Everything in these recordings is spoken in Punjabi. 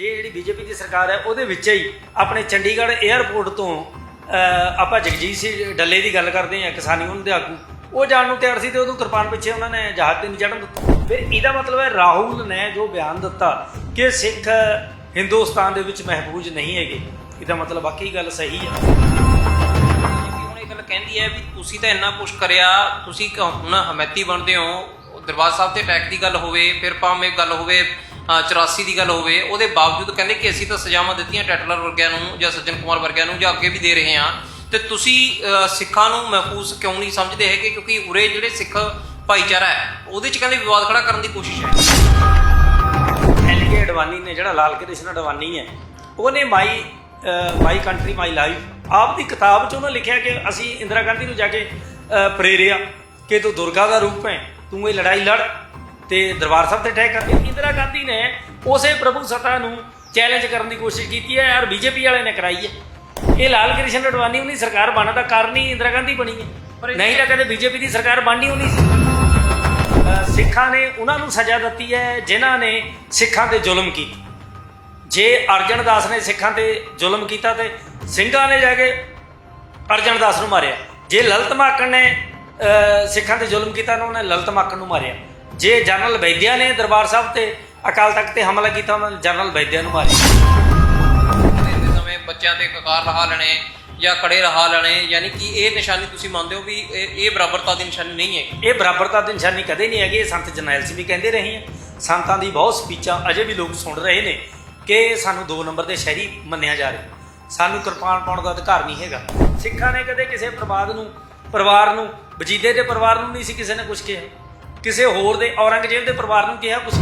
ਇਹ ਜਿਹੜੀ ਬੀਜੇਪੀ ਦੀ ਸਰਕਾਰ ਹੈ, ਉਹਦੇ ਵਿੱਚ ਹੀ ਆਪਣੇ ਚੰਡੀਗੜ੍ਹ 에ਅਰਪੋਰਟ ਤੋਂ ਆਪਾਂ ਜਗਜੀਤ ਸਿੰਘ ਡੱਲੇ ਦੀ ਗੱਲ ਕਰਦੇ ਹਾਂ, ਕਿਸਾਨੀ ਉਹਨਾਂ ਦੇ ਆਗੂ ਉਹ ਜਾਣ ਨੂੰ ਤਿਆਰ ਸੀ ਤੇ ਉਦੋਂ ਕਿਰਪਾਨ ਪਿੱਛੇ ਉਹਨਾਂ ਨੇ ਜਹਾਜ਼ ਤੇ ਨਹੀਂ ਚੜਨ ਦਿੱਤਾ। ਫਿਰ ਇਹਦਾ ਮਤਲਬ ਹੈ, ਰਾਹੁਲ ਨੇ ਜੋ ਬਿਆਨ ਦਿੱਤਾ ਕਿ ਸਿੱਖ ਹਿੰਦੁਸਤਾਨ ਦੇ ਵਿੱਚ ਮਹਿਫੂਜ਼ ਨਹੀਂ ਹੈਗੇ। ਇਹਦਾ ਮਤਲਬ ਬਾਕੀ ਗੱਲ ਸਹੀ ਹੈ। ਬੀਜੇਪੀ ਹੁਣ ਇਹ ਗੱਲ ਕਹਿੰਦੀ ਹੈ ਵੀ ਤੁਸੀਂ ਤਾਂ ਇੰਨਾ ਪੁਸ਼ ਕਰਿਆ, ਤੁਸੀਂ ਹੁਣ ਹਮੈਤੀ ਬਣਦੇ ਹੋ? ਦਰਬਾਰ ਸਾਹਿਬ ਤੇ ਅਟੈਕ ਦੀ ਗੱਲ ਹੋਵੇ, ਫਿਰ ਭਾਵੇਂ ਗੱਲ ਹੋਵੇ 84 ਦੀ ਗੱਲ ਹੋਵੇ, ਉਹਦੇ ਬਾਵਜੂਦ ਕਹਿੰਦੇ ਕਿ ਅਸੀਂ ਤਾਂ ਸਜ਼ਾਵਾਂ ਦਿੱਤੀਆਂ ਟੈਟਲਰ ਵਰਗਿਆਂ ਨੂੰ ਜਾਂ ਸੱਜਣ ਕੁਮਾਰ ਵਰਗਿਆਂ ਨੂੰ ਜਾਂ ਅੱਗੇ ਵੀ ਦੇ ਰਹੇ ਹਾਂ। ਤੇ ਤੁਸੀਂ ਸਿੱਖਾਂ ਨੂੰ ਮਹਿਫੂਜ਼ ਕਿਉਂ ਨਹੀਂ ਸਮਝਦੇ ਹੈਗੇ? ਕਿਉਂਕਿ ਉਰੇ ਜਿਹੜੇ ਸਿੱਖ ਭਾਈਚਾਰਾ ਹੈ, ਉਹਦੇ ਚ ਕਹਿੰਦੇ ਵਿਵਾਦ ਖੜਾ ਕਰਨ ਦੀ ਕੋਸ਼ਿਸ਼ ਹੈ। ਐਲਕੇ ਅਡਵਾਨੀ ਨੇ ਜਿਹੜਾ ਲਾਲ ਕ੍ਰਿਸ਼ਨ ਅਡਵਾਨੀ ਹੈ, ਉਹਨੇ ਮਾਈ ਮਾਈ ਕੰਟਰੀ, ਮਾਈ ਲਾਈਫ ਆਪ ਦੀ ਕਿਤਾਬ 'ਚ ਉਹਨਾਂ ਲਿਖਿਆ ਕਿ ਅਸੀਂ ਇੰਦਰਾ ਗਾਂਧੀ ਨੂੰ ਜਾ ਕੇ ਪ੍ਰੇਰਿਆ ਕਿ ਤੂੰ ਦੁਰਗਾ ਦਾ ਰੂਪ ਹੈ, ਤੂੰ ਇਹ ਲੜਾਈ ਲੜ। ਤੇ ਦਰਬਾਰ ਸਾਹਿਬ ਤੇ ਅਟੈਕ ਕਰ ਇੰਦਰਾ ਗਾਂਧੀ ਨੇ ਉਸੇ ਪ੍ਰਭੂ ਸੱਤਾ ਨੂੰ ਚੈਲੰਜ ਕਰਨ ਦੀ ਕੋਸ਼ਿਸ਼ ਕੀਤੀ ਹੈ ਔਰ ਬੀਜੇਪੀ ਵਾਲੇ ਨੇ ਕਰਾਈ ਹੈ। ਇਹ ਲਾਲ ਕ੍ਰਿਸ਼ਨ ਅਡਵਾਨੀ ਉਹਨੀ ਸਰਕਾਰ ਬਣਨ ਦਾ ਕਾਰਨ ਹੀ ਇੰਦਰਾ ਗਾਂਧੀ ਬਣੀ ਹੈ। ਨਹੀਂ ਤਾਂ ਕਦੇ ਬੀਜੇਪੀ ਦੀ ਸਰਕਾਰ ਬਣਨੀ ਹੋਣੀ ਸੀ। ਸਿੱਖਾਂ ਨੇ ਉਹਨਾਂ ਨੂੰ ਸਜ਼ਾ ਦਿੱਤੀ ਹੈ ਜਿਨ੍ਹਾਂ ਨੇ ਸਿੱਖਾਂ ਤੇ ਜ਼ੁਲਮ ਕੀਤਾ। ਜੇ ਅਰਜਨ ਦਾਸ ਨੇ ਸਿੱਖਾਂ ਤੇ ਜ਼ੁਲਮ ਕੀਤਾ ਤੇ ਸਿੰਘਾਂ ਨੇ ਜਾ ਕੇ ਅਰਜਨ ਦਾਸ ਨੂੰ ਮਾਰਿਆ। ਜੇ ਲਲਿਤ ਮਾਕੜ ਨੇ ਸਿੱਖਾਂ ਤੇ ਜ਼ੁਲਮ ਕੀਤਾ ਤਾਂ ਉਹਨੇ ਲਲਿਤ ਮਾਕੜ ਨੂੰ ਮਾਰਿਆ। ਜੇ ਜਨਰਲ ਵੈਦਿਆ ਨੇ ਦਰਬਾਰ ਸਾਹਿਬ ਤੇ ਅਕਾਲ ਤਖਤ ਤੇ ਹਮਲਾ ਕੀਤਾ ਉਹਨਾਂ ਨੇ ਜਨਰਲ ਵੈਦਿਆ ਨੂੰ ਮਾਰਿਆ। ਦੇ ਸਮੇਂ ਬੱਚਿਆਂ ਤੇ ਕਕਾਰ ਰਹਾ ਲੈਣੇ ਜਾਂ ਖੜੇ ਰਹਾ ਲੈਣੇ ਯਾਨੀ ਕਿ ਇਹ ਨਿਸ਼ਾਨੀ ਤੁਸੀਂ ਮੰਨਦੇ ਹੋ ਵੀ ਇਹ ਬਰਾਬਰਤਾ ਦੀ ਨਿਸ਼ਾਨੀ ਨਹੀਂ ਹੈ? ਇਹ ਬਰਾਬਰਤਾ ਦੀ ਨਿਸ਼ਾਨੀ ਕਦੇ ਨਹੀਂ ਹੈਗੀ ਇਹ ਸੰਤ ਜਰਨੈਲ ਸਿੰਘ ਵੀ ਕਹਿੰਦੇ ਰਹੇ ਆ ਸੰਤਾਂ ਦੀ ਬਹੁਤ ਸਪੀਚਾਂ ਅਜੇ ਵੀ ਲੋਕ ਸੁਣ ਰਹੇ ਨੇ ਕਿ ਸਾਨੂੰ ਦੋ ਨੰਬਰ ਦੇ ਸ਼ਹਿਰੀ ਮੰਨਿਆ ਜਾ ਰਿਹਾ। ਸਾਨੂੰ ਕਿਰਪਾਨ ਪਾਉਣ ਦਾ ਅਧਿਕਾਰ ਨਹੀਂ ਹੈਗਾ। ਸਿੱਖਾਂ ਨੇ ਕਦੇ ਕਿਸੇ ਪਰਿਵਾਰ ਨੂੰ ਪਰਿਵਾਰ ਨੂੰ ਵਜੀਦੇ ਦੇ ਪਰਿਵਾਰ ਨੂੰ ਨਹੀਂ ਸੀ ਕਿਸੇ ਨੇ ਕੁਝ ਕਿਹਾ। ਕਿਸੇ ਹੋਰ ਦੇ ਔਰੰਗਜ਼ੇਬ ਦੇ ਪਰਿਵਾਰ ਨੂੰ ਕਿਹਾ ਕੁਝ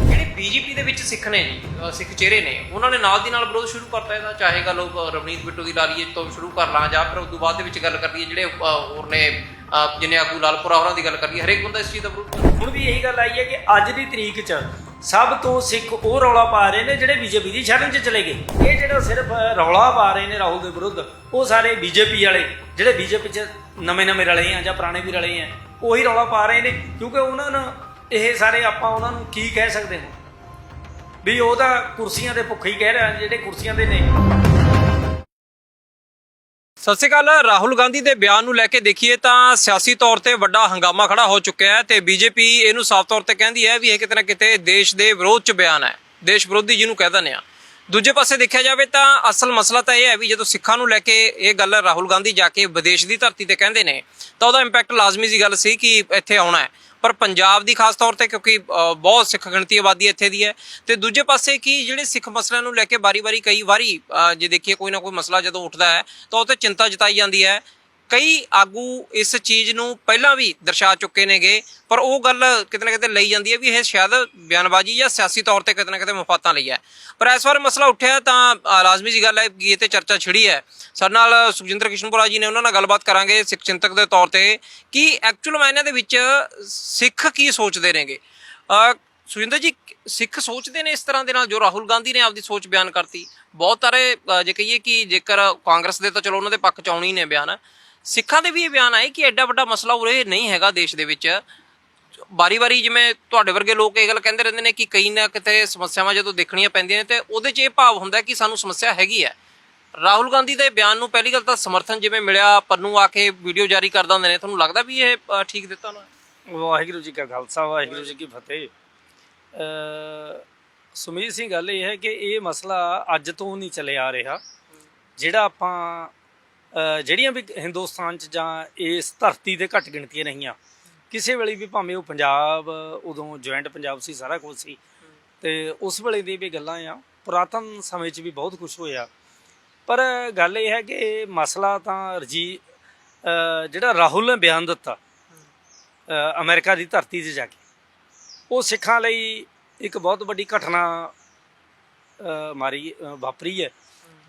ਜਿਹੜੇ ਬੀਜੇਪੀ ਦੇ ਵਿੱਚ ਸਿੱਖ ਨੇ ਜੀ ਅ, ਸਿੱਖ ਚਿਹਰੇ ਨੇ ਉਹਨਾਂ ਨੇ ਨਾਲ ਦੀ ਨਾਲ ਵਿਰੋਧ ਸ਼ੁਰੂ ਕਰਤਾ ਇਹਦਾ ਚਾਹੇ ਗੱਲ ਉਹ ਰਵਨੀਤ ਬਿੱਟੂ ਦੀ ਲਾ ਲਈਏ ਤੋਂ ਸ਼ੁਰੂ ਕਰ ਲਾਂ ਜਾਂ ਫਿਰ ਉਸ ਤੋਂ ਬਾਅਦ ਦੇ ਵਿੱਚ ਗੱਲ ਕਰ ਲਈਏ ਜਿਹੜੇ ਅ, ਹੋਰ ਨੇ ਅ, ਜਿਨੇ ਆਗੂ ਲਾਲਪੁਰਾ ਹੋਰਾਂ ਦੀ ਗੱਲ ਕਰੀਏ ਹਰੇਕ ਬੰਦਾ ਇਸ ਚੀਜ਼ ਦਾ ਵਿਰੋਧ ਕਰਦਾ। ਹੁਣ ਵੀ ਇਹੀ ਗੱਲ ਆਈ ਹੈ ਕਿ ਅੱਜ ਦੀ ਤਰੀਕ 'ਚ ਸਭ ਤੋਂ ਸਿੱਖ ਉਹ ਰੌਲਾ ਪਾ ਰਹੇ ਨੇ ਜਿਹੜੇ ਬੀਜੇਪੀ ਦੀ ਸ਼ਰਨ 'ਚ ਚਲੇ ਗਏ। ਇਹ ਜਿਹੜਾ ਸਿਰਫ ਰੌਲਾ ਪਾ ਰਹੇ ਨੇ ਰਾਹੁਲ ਦੇ ਵਿਰੁੱਧ, ਉਹ ਸਾਰੇ ਬੀਜੇਪੀ ਵਾਲੇ, ਜਿਹੜੇ ਬੀਜੇਪੀ 'ਚ ਨਵੇਂ-ਨਵੇਂ ਰਲੇ ਆ ਜਾਂ ਪੁਰਾਣੇ ਵੀ ਰਲੇ ਆ, ਉਹੀ ਰੌਲਾ ਪਾ ਰਹੇ ਨੇ, ਕਿਉਂਕਿ ਉਹਨਾਂ ਨੂੰ, ਇਹ ਸਾਰੇ ਆਪਾਂ ਉਹਨਾਂ ਨੂੰ ਕੀ ਕਹਿ ਸਕਦੇ ਹਾਂ? ਵੀ ਉਹ ਤਾਂ ਕੁਰਸੀਆਂ ਦੇ ਭੁੱਖੇ ਹੀ ਕਹਿ ਰਹੇ ਜਿਹੜੇ ਕੁਰਸੀਆਂ ਦੇ ਨੇ। ਸਤਿ ਸ਼੍ਰੀ ਅਕਾਲ, ਰਾਹੁਲ ਗਾਂਧੀ ਦੇ ਬਿਆਨ ਨੂੰ ਲੈ ਕੇ ਦੇਖੀਏ ਤਾਂ ਸਿਆਸੀ ਤੌਰ ਤੇ ਵੱਡਾ ਹੰਗਾਮਾ ਖੜਾ ਹੋ ਚੁੱਕਿਆ ਹੈ ਤੇ ਬੀਜੇਪੀ ਇਹਨੂੰ ਸਾਫ਼ ਤੌਰ ਤੇ ਕਹਿੰਦੀ ਹੈ ਵੀ ਇਹ ਕਿਤੇ ਨਾ ਕਿਤੇ ਦੇਸ਼ ਦੇ ਵਿਰੋਧ ਚ ਬਿਆਨ ਹੈ, ਦੇਸ਼ ਵਿਰੋਧੀ ਜਿਹਨੂੰ ਕਹਿ ਦਿੰਦੇ ਆ ਦੂਜੇ ਪਾਸੇ ਦੇਖਿਆ ਜਾਵੇ ਤਾਂ ਅਸਲ ਮਸਲਾ ਤਾਂ ਇਹ ਹੈ ਵੀ ਜਦੋਂ ਸਿੱਖਾਂ ਨੂੰ ਲੈ ਕੇ ਇਹ ਗੱਲ ਰਾਹੁਲ ਗਾਂਧੀ ਜਾ ਕੇ ਵਿਦੇਸ਼ ਦੀ ਧਰਤੀ ਤੇ ਕਹਿੰਦੇ ਨੇ, ਤਾਂ ਉਹਦਾ ਇੰਪੈਕਟ ਲਾਜ਼ਮੀ ਜੀ ਗੱਲ ਸੀ ਕਿ ਇੱਥੇ ਆਉਣਾ ਹੈ। ਪਰ ਪੰਜਾਬ ਦੀ ਖਾਸ ਤੌਰ ਤੇ ਕਿਉਂਕਿ ਬਹੁਤ ਸਿੱਖ ਗਿਣਤੀ ਆਬਾਦੀ ਇੱਥੇ ਦੀ ਹੈ। ਤੇ ਦੂਜੇ ਪਾਸੇ ਕੀ ਜਿਹੜੇ ਸਿੱਖ ਮਸਲਿਆਂ ਨੂੰ ਲੈ ਕੇ ਵਾਰੀ-ਵਾਰੀ ਕਈ ਵਾਰੀ ਜੇ ਦੇਖੀਏ ਕੋਈ ਨਾ ਕੋਈ ਮਸਲਾ ਜਦੋਂ ਉੱਠਦਾ ਹੈ, ਤਾਂ ਉਹ ਤੇ ਚਿੰਤਾ ਜਤਾਈ ਜਾਂਦੀ ਹੈ। ਕਈ ਆਗੂ ਇਸ ਚੀਜ਼ ਨੂੰ ਪਹਿਲਾਂ ਵੀ ਦਰਸਾ ਚੁੱਕੇ ਨੇਗੇ ਪਰ ਉਹ ਗੱਲ ਕਿਤੇ ਨਾ ਕਿਤੇ ਲਈ ਜਾਂਦੀ ਹੈ ਵੀ ਇਹ ਸ਼ਾਇਦ ਬਿਆਨਬਾਜ਼ੀ ਜਾਂ ਸਿਆਸੀ ਤੌਰ ਤੇ ਕਿਤੇ ਨਾ ਕਿਤੇ ਮਫਾਤਾਂ ਲਈ ਹੈ। ਪਰ ਇਸ ਵਾਰ ਮਸਲਾ ਉੱਠਿਆ ਤਾਂ ਲਾਜ਼ਮੀ ਜੀ ਗੱਲ ਹੈ ਕਿ ਇਹ ਤੇ ਚਰਚਾ ਛਿੜੀ ਹੈ। ਸਾਡੇ ਨਾਲ ਸੁਖਜਿੰਦਰ ਕਿਸ਼ਨਪੁਰਾ ਜੀ ਨੇ ਉਹਨਾਂ ਨਾਲ ਗੱਲਬਾਤ ਕਰਾਂਗੇ ਸਿੱਖ ਚਿੰਤਕ ਦੇ ਤੌਰ ਤੇ ਕਿ ਐਕਚੁਅਲ ਮਾਇਨਿਆਂ ਦੇ ਵਿੱਚ ਸਿੱਖ ਕੀ ਸੋਚਦੇ ਨੇਗੇ। ਅ, ਸੁਖਜਿੰਦਰ ਜੀ ਸਿੱਖ ਸੋਚਦੇ ਨੇ ਇਸ ਤਰ੍ਹਾਂ ਦੇ ਨਾਲ ਜੋ ਰਾਹੁਲ ਗਾਂਧੀ ਨੇ ਆਪਦੀ ਸੋਚ ਬਿਆਨ ਕਰਤੀ। ਬਹੁਤ ਸਾਰੇ ਜੇ ਕਹੀਏ ਕਿ ਜੇਕਰ ਕਾਂਗਰਸ ਦੇ ਤਾਂ ਚਲੋ ਉਹਨਾਂ ਦੇ ਪੱਖ ਚ ਆਉਣੀ ਹੀ ਨੇ ਬਿਆਨ। ਸਿੱਖਾਂ ਦੇ ਵੀ ਇਹ ਬਿਆਨ ਆਏ ਕਿ ਐਡਾ ਵੱਡਾ ਮਸਲਾ ਉਰੇ ਨਹੀਂ ਹੈਗਾ ਦੇਸ਼ ਦੇ ਵਿੱਚ। ਬਾਰੀ-ਬਾਰੀ ਜਿਵੇਂ ਤੁਹਾਡੇ ਵਰਗੇ ਲੋਕ ਇਹ ਗੱਲ ਕਹਿੰਦੇ ਰਹਿੰਦੇ ਨੇ ਕਿ ਕਈ ਨਾ ਕਿਤੇ ਸਮੱਸਿਆਵਾਂ ਜਦੋਂ ਦੇਖਣੀਆਂ ਪੈਂਦੀਆਂ ਨੇ ਤੇ ਉਹਦੇ 'ਚ ਇਹ ਭਾਵ ਹੁੰਦਾ ਕਿ ਸਾਨੂੰ ਸਮੱਸਿਆ ਹੈਗੀ ਹੈ। ਰਾਹੁਲ ਗਾਂਧੀ ਦੇ ਬਿਆਨ ਨੂੰ ਪਹਿਲੀ ਗੱਲ ਤਾਂ ਸਮਰਥਨ ਜਿਵੇਂ ਮਿਲਿਆ, ਪੰਨੂ ਆ ਕੇ ਵੀਡੀਓ ਜਾਰੀ ਕਰਦਾ ਹੁੰਦੇ ਨੇ, ਤੁਹਾਨੂੰ ਲੱਗਦਾ ਵੀ ਇਹ ਠੀਕ ਦਿੱਤਾ ਨਾ? ਵਾਹਿਗੁਰੂ ਜੀ ਕਾ ਖਾਲਸਾ, ਵਾਹਿਗੁਰੂ ਜੀ ਕੀ ਫਤਿਹ। ਸੁਮੀਰ ਸਿੰਘ, ਗੱਲ ਇਹ ਹੈ ਕਿ ਇਹ ਮਸਲਾ ਅੱਜ ਤੋਂ ਨਹੀਂ ਚੱਲੇ ਆ ਰਿਹਾ। ਜਿਹੜਾ ਆਪਾਂ ਜਿਹੜੀਆਂ ਵੀ ਹਿੰਦੁਸਤਾਨ 'ਚ ਜਾਂ ਇਸ ਧਰਤੀ ਤੇ ਘੱਟ ਗਿਣਤੀਆਂ ਰਹੀਆਂ ਕਿਸੇ ਵੇਲੇ ਵੀ ਭਾਵੇਂ ਉਹ ਪੰਜਾਬ ਉਦੋਂ ਜੁਆਇੰਟ ਪੰਜਾਬ ਸੀ ਸਾਰਾ ਕੁਝ ਸੀ। ਤੇ ਉਸ ਵੇਲੇ ਦੀ ਵੀ ਗੱਲਾਂ ਆ। ਪੁਰਾਤਨ ਸਮੇਂ 'ਚ ਵੀ ਬਹੁਤ ਕੁਝ ਹੋਇਆ। ਪਰ ਗੱਲ ਇਹ ਹੈ ਕਿ ਮਸਲਾ ਤਾਂ ਰਜੀ ਜਿਹੜਾ ਰਾਹੁਲ ਨੇ ਬਿਆਨ ਦਿੱਤਾ ਅ, ਅਮਰੀਕਾ ਦੀ ਧਰਤੀ 'ਤੇ ਜਾ ਕੇ ਉਹ ਸਿੱਖਾਂ ਲਈ ਇੱਕ ਬਹੁਤ ਵੱਡੀ ਘਟਨਾ ਮਾਰੀ ਵਾਪਰੀ ਹੈ।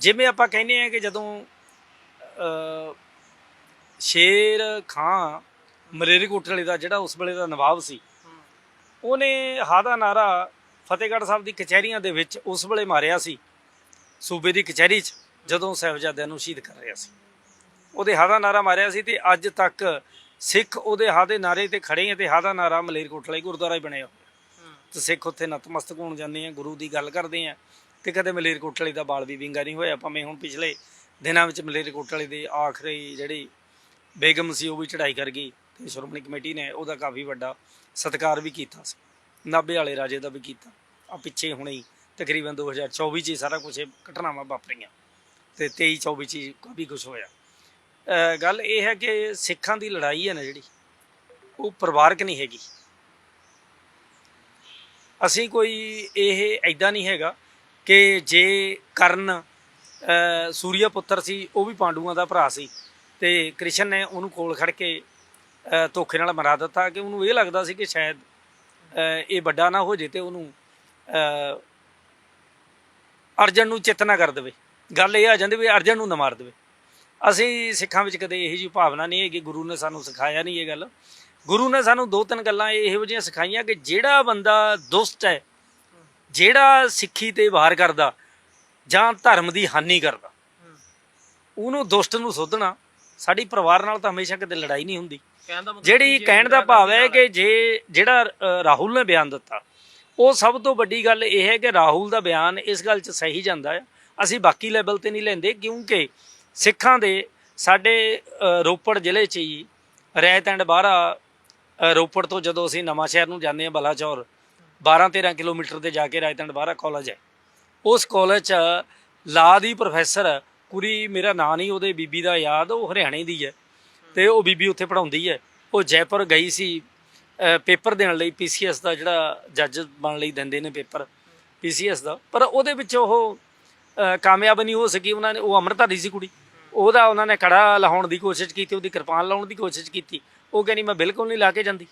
ਜਿਵੇਂ ਆਪਾਂ ਕਹਿੰਦੇ ਆ ਕਿ ਜਦੋਂ ਸ਼ੇਰ ਖਾਂ ਮਲੇਰਕੋਟਲੇ ਦਾ ਜਿਹੜਾ ਉਸ ਵੇਲੇ ਦਾ ਨਵਾਬ ਸੀ, ਉਹਨੇ ਹਾਦਾ ਨਾਰਾ ਫਤਿਹਗੜ੍ਹ ਸਾਹਿਬ ਦੀ ਕਚਹਿਰੀਆਂ ਦੇ ਵਿੱਚ ਉਸ ਵੇਲੇ ਮਾਰਿਆ ਸੀ, ਸੂਬੇ ਦੀ ਕਚਹਿਰੀ 'ਚ, ਜਦੋਂ ਸਾਹਿਬਜ਼ਾਦਿਆਂ ਨੂੰ ਸ਼ਹੀਦ ਕਰ ਰਿਹਾ ਸੀ। ਉਹਦੇ ਹਾਦਾ ਨਾਰਾ ਮਾਰਿਆ ਸੀ ਤੇ ਅੱਜ ਤੱਕ ਸਿੱਖ ਉਹਦੇ ਹਾਦੇ ਨਾਰੇ ਤੇ ਖੜੇ ਆ ਤੇ ਹਾਦਾ ਨਾਰਾ ਮਲੇਰਕੋਟਲਾ ਹੀ ਗੁਰਦੁਆਰਾ ਹੀ ਬਣਿਆ ਹੋਇਆ। ਤੇ ਸਿੱਖ ਉੱਥੇ ਨਤਮਸਤਕ ਹੋਣ ਜਾਂਦੇ ਆ, ਗੁਰੂ ਦੀ ਗੱਲ ਕਰਦੇ ਆ, ਤੇ ਕਦੇ ਮਲੇਰਕੋਟਲੇ ਦਾ ਬਾਲ ਵੀ ਵਿੰਗਾ ਨਹੀਂ ਹੋਇਆ, ਭਾਵੇਂ ਹੁਣ ਪਿਛਲੇ ਦਿਨਾਂ ਵਿੱਚ ਮਲੇਰਕੋਟਲੇ ਦੇ ਆਖਰੀ ਜਿਹੜੀ ਬੇਗਮ ਸੀ, ਉਹ ਵੀ ਚੜ੍ਹਾਈ ਕਰ ਗਈ ਤੇ ਸ਼੍ਰੋਮਣੀ ਕਮੇਟੀ ਨੇ ਉਹਦਾ ਕਾਫੀ ਵੱਡਾ ਸਤਿਕਾਰ ਵੀ ਕੀਤਾ ਸੀ। ਨਾਭੇ ਵਾਲੇ ਰਾਜੇ ਦਾ ਵੀ ਕੀਤਾ। ਆ ਪਿੱਛੇ ਹੁਣੇ ਹੀ ਤਕਰੀਬਨ 2024 ਚ ਹੀ ਸਾਰਾ ਕੁਝ ਇਹ ਘਟਨਾਵਾਂ ਵਾਪਰੀਆਂ ਤੇ 23 24 ਚ ਹੀ ਕਾਫੀ ਕੁਝ ਹੋਇਆ। ਗੱਲ ਇਹ ਹੈ ਕਿ ਸਿੱਖਾਂ ਦੀ ਲੜਾਈ ਹੈ ਨਾ ਜਿਹੜੀ, ਉਹ ਪਰਿਵਾਰਕ ਨਹੀਂ ਹੈਗੀ। ਅਸੀਂ ਕੋਈ ਇਹ ਐਦਾਂ ਨਹੀਂ ਹੈਗਾ ਕਿ ਜੇ ਕਰਨ ਸੂਰਿਆ ਪੁੱਤਰ ਸੀ, ਉਹ ਵੀ ਪਾਂਡੂਆਂ ਦਾ ਭਰਾ ਸੀ ਤੇ ਕ੍ਰਿਸ਼ਨ ਨੇ ਉਹਨੂੰ ਕੋਲ ਖੜ ਕੇ ਧੋਖੇ ਨਾਲ ਮਰਾ ਦਿੱਤਾ ਕਿ ਉਹਨੂੰ ਇਹ ਲੱਗਦਾ ਸੀ ਕਿ ਸ਼ਾਇਦ ਇਹ ਵੱਡਾ ਨਾ ਹੋ ਜੇ ਤੇ ਉਹਨੂੰ ਅਰਜਨ ਨੂੰ ਚਿੱਤ ਨਾ ਕਰ ਦੇਵੇ। ਗੱਲ ਇਹ ਆ ਜਾਂਦੀ ਵੀ ਅਰਜਨ ਨੂੰ ਨਾ ਮਾਰ ਦੇਵੇ। ਅਸੀਂ ਸਿੱਖਾਂ ਵਿੱਚ ਕਦੇ ਇਹੋ ਜਿਹੀ ਭਾਵਨਾ ਨਹੀਂ ਹੈਗੀ, ਗੁਰੂ ਨੇ ਸਾਨੂੰ ਸਿਖਾਇਆ ਨਹੀਂ ਇਹ ਗੱਲ। ਗੁਰੂ ਨੇ ਸਾਨੂੰ ਦੋ ਤਿੰਨ ਗੱਲਾਂ ਇਹੋ ਜਿਹੀਆਂ ਸਿਖਾਈਆਂ ਕਿ ਜਿਹੜਾ ਬੰਦਾ ਦੁਸ਼ਟ ਹੈ, ਜਿਹੜਾ ਸਿੱਖੀ ਤੇ ਵਾਰ ਕਰਦਾ ਜਾਂ ਧਰਮ ਦੀ ਹਾਨੀ ਕਰਦਾ। ਉਹਨੂੰ ਦੁਸ਼ਟ ਨੂੰ ਸੋਧਣਾ ਸਾਡੀ ਪਰਿਵਾਰ ਨਾਲ ਤਾਂ ਹਮੇਸ਼ਾ ਕਦੇ ਲੜਾਈ ਨਹੀਂ ਹੁੰਦੀ। ਜਿਹੜੀ ਕਹਿਣ ਦਾ ਭਾਵ ਹੈ ਕਿ ਜੇ ਜਿਹੜਾ ਰਾਹੁਲ ਨੇ ਬਿਆਨ ਦਿੱਤਾ ਉਹ ਸਭ ਤੋਂ ਵੱਡੀ ਗੱਲ ਇਹ ਹੈ ਕਿ ਰਾਹੁਲ ਦਾ ਬਿਆਨ ਇਸ ਗੱਲ 'ਚ ਸਹੀ ਜਾਂਦਾ ਹੈ ਅਸੀਂ ਬਾਕੀ ਲੈਵਲ ਤੇ ਨਹੀਂ ਲੈਂਦੇ ਕਿਉਂਕਿ ਸਿੱਖਾਂ ਦੇ ਸਾਡੇ ਰੋਪੜ ਜ਼ਿਲ੍ਹੇ 'ਚ ਹੀ ਰੈਤ ਐਂਡ ਬਾਰਾ ਰੋਪੜ ਤੋਂ ਜਦੋਂ ਅਸੀਂ ਨਵਾਂ ਸ਼ਹਿਰ ਨੂੰ ਜਾਂਦੇ ਹਾਂ ਬਲਾਚੌਰ 12 13 ਕਿਲੋਮੀਟਰ ਤੇ ਜਾ ਕੇ ਰਾਇਤ ਐਂਡ ਬਾਰਾ ਕਾਲਜ ਹੈ। ਉਸ ਕਾਲਜ 'ਚ ਲਾ ਦੀ ਪ੍ਰੋਫੈਸਰ ਕੁੜੀ ਮੇਰਾ ਨਾਂ ਨਹੀਂ, ਉਹਦੇ ਬੀਬੀ ਦਾ ਯਾਦ, ਉਹ ਹਰਿਆਣੇ ਦੀ ਹੈ। ਤੇ ਉਹ ਬੀਬੀ ਉੱਥੇ ਪੜਾਉਂਦੀ ਹੈ। ਉਹ ਜੈਪੁਰ ਗਈ ਸੀ ਪੇਪਰ ਦੇਣ ਲਈ ਪੀਸੀਐਸ ਦਾ ਜਿਹੜਾ ਜੱਜ ਬਣ ਲਈ ਦਿੰਦੇ ਨੇ ਪੇਪਰ ਪੀਸੀਐਸ ਦਾ। ਪਰ ਉਹਦੇ ਵਿੱਚ ਉਹ ਕਾਮਯਾਬ ਨਹੀਂ ਹੋ ਸਕੀ। ਉਹਨਾਂ ਨੇ, ਉਹ ਅੰਮ੍ਰਿਤਧਾਰੀ ਸੀ ਕੁੜੀ। ਉਹਦਾ, ਉਹਨਾਂ ਨੇ ਕੜਾ ਲਾਉਣ ਦੀ ਕੋਸ਼ਿਸ਼ ਕੀਤੀ, ਉਹਦੀ ਕਿਰਪਾਨ ਲਾਉਣ ਦੀ ਕੋਸ਼ਿਸ਼ ਕੀਤੀ। ਉਹ ਕਹਿੰਦੀ, ਮੈਂ ਬਿਲਕੁਲ ਨਹੀਂ ਲਾ ਕੇ ਜਾਂਦੀ।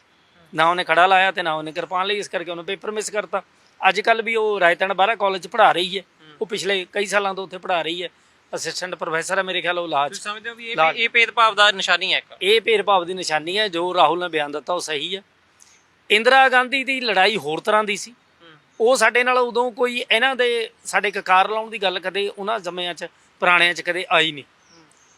ਨਾ ਉਹਨੇ ਕੜਾ ਲਾਇਆ ਤੇ ਨਾ ਉਹਨੇ ਕਿਰਪਾਨ ਲਈ। ਇਸ ਕਰਕੇ ਉਹਨੇ ਪੇਪਰ ਮਿਸ ਕਰਤਾ। ਅੱਜ ਕੱਲ ਵੀ ਉਹ ਰਾਇਤਨ ਬਾਰਾ ਕਾਲਜ ਪੜ੍ਹਾ ਰਹੀ ਹੈ। ਉਹ ਪਿਛਲੇ ਕਈ ਸਾਲਾਂ ਤੋਂ ਉੱਥੇ ਪੜ੍ਹਾ ਰਹੀ ਹੈ। ਅਸਿਸਟੈਂਟ ਪ੍ਰੋਫੈਸਰ ਹੈ ਮੇਰੇ ਖਿਆਲ ਉਹ ਲਾਜ ਤੁਸੀਂ ਸਮਝਦੇ ਹੋ ਵੀ ਇਹ ਇਹ ਭੇਦਭਾਵ ਦਾ ਨਿਸ਼ਾਨੀ ਹੈ ਇੱਕ? ਇਹ ਭੇਦਭਾਵ ਦੀ ਨਿਸ਼ਾਨੀ ਹੈ ਜੋ ਰਾਹੁਲ ਨੇ ਬਿਆਨ ਦਿੱਤਾ ਉਹ ਸਹੀ ਹੈ। ਇੰਦਰਾ ਗਾਂਧੀ ਦੀ ਲੜਾਈ ਹੋਰ ਤਰ੍ਹਾਂ ਦੀ ਸੀ। ਉਹ ਸਾਡੇ ਨਾਲ ਉਦੋਂ ਕੋਈ ਇਹਨਾਂ ਦੇ ਸਾਡੇ ਕਕਾਰ ਲਾਉਣ ਦੀ ਗੱਲ ਕਦੇ ਉਹਨਾਂ ਸਮਿਆਂ 'ਚ ਪੁਰਾਣਿਆਂ 'ਚ ਕਦੇ ਆਈ ਨਹੀਂ।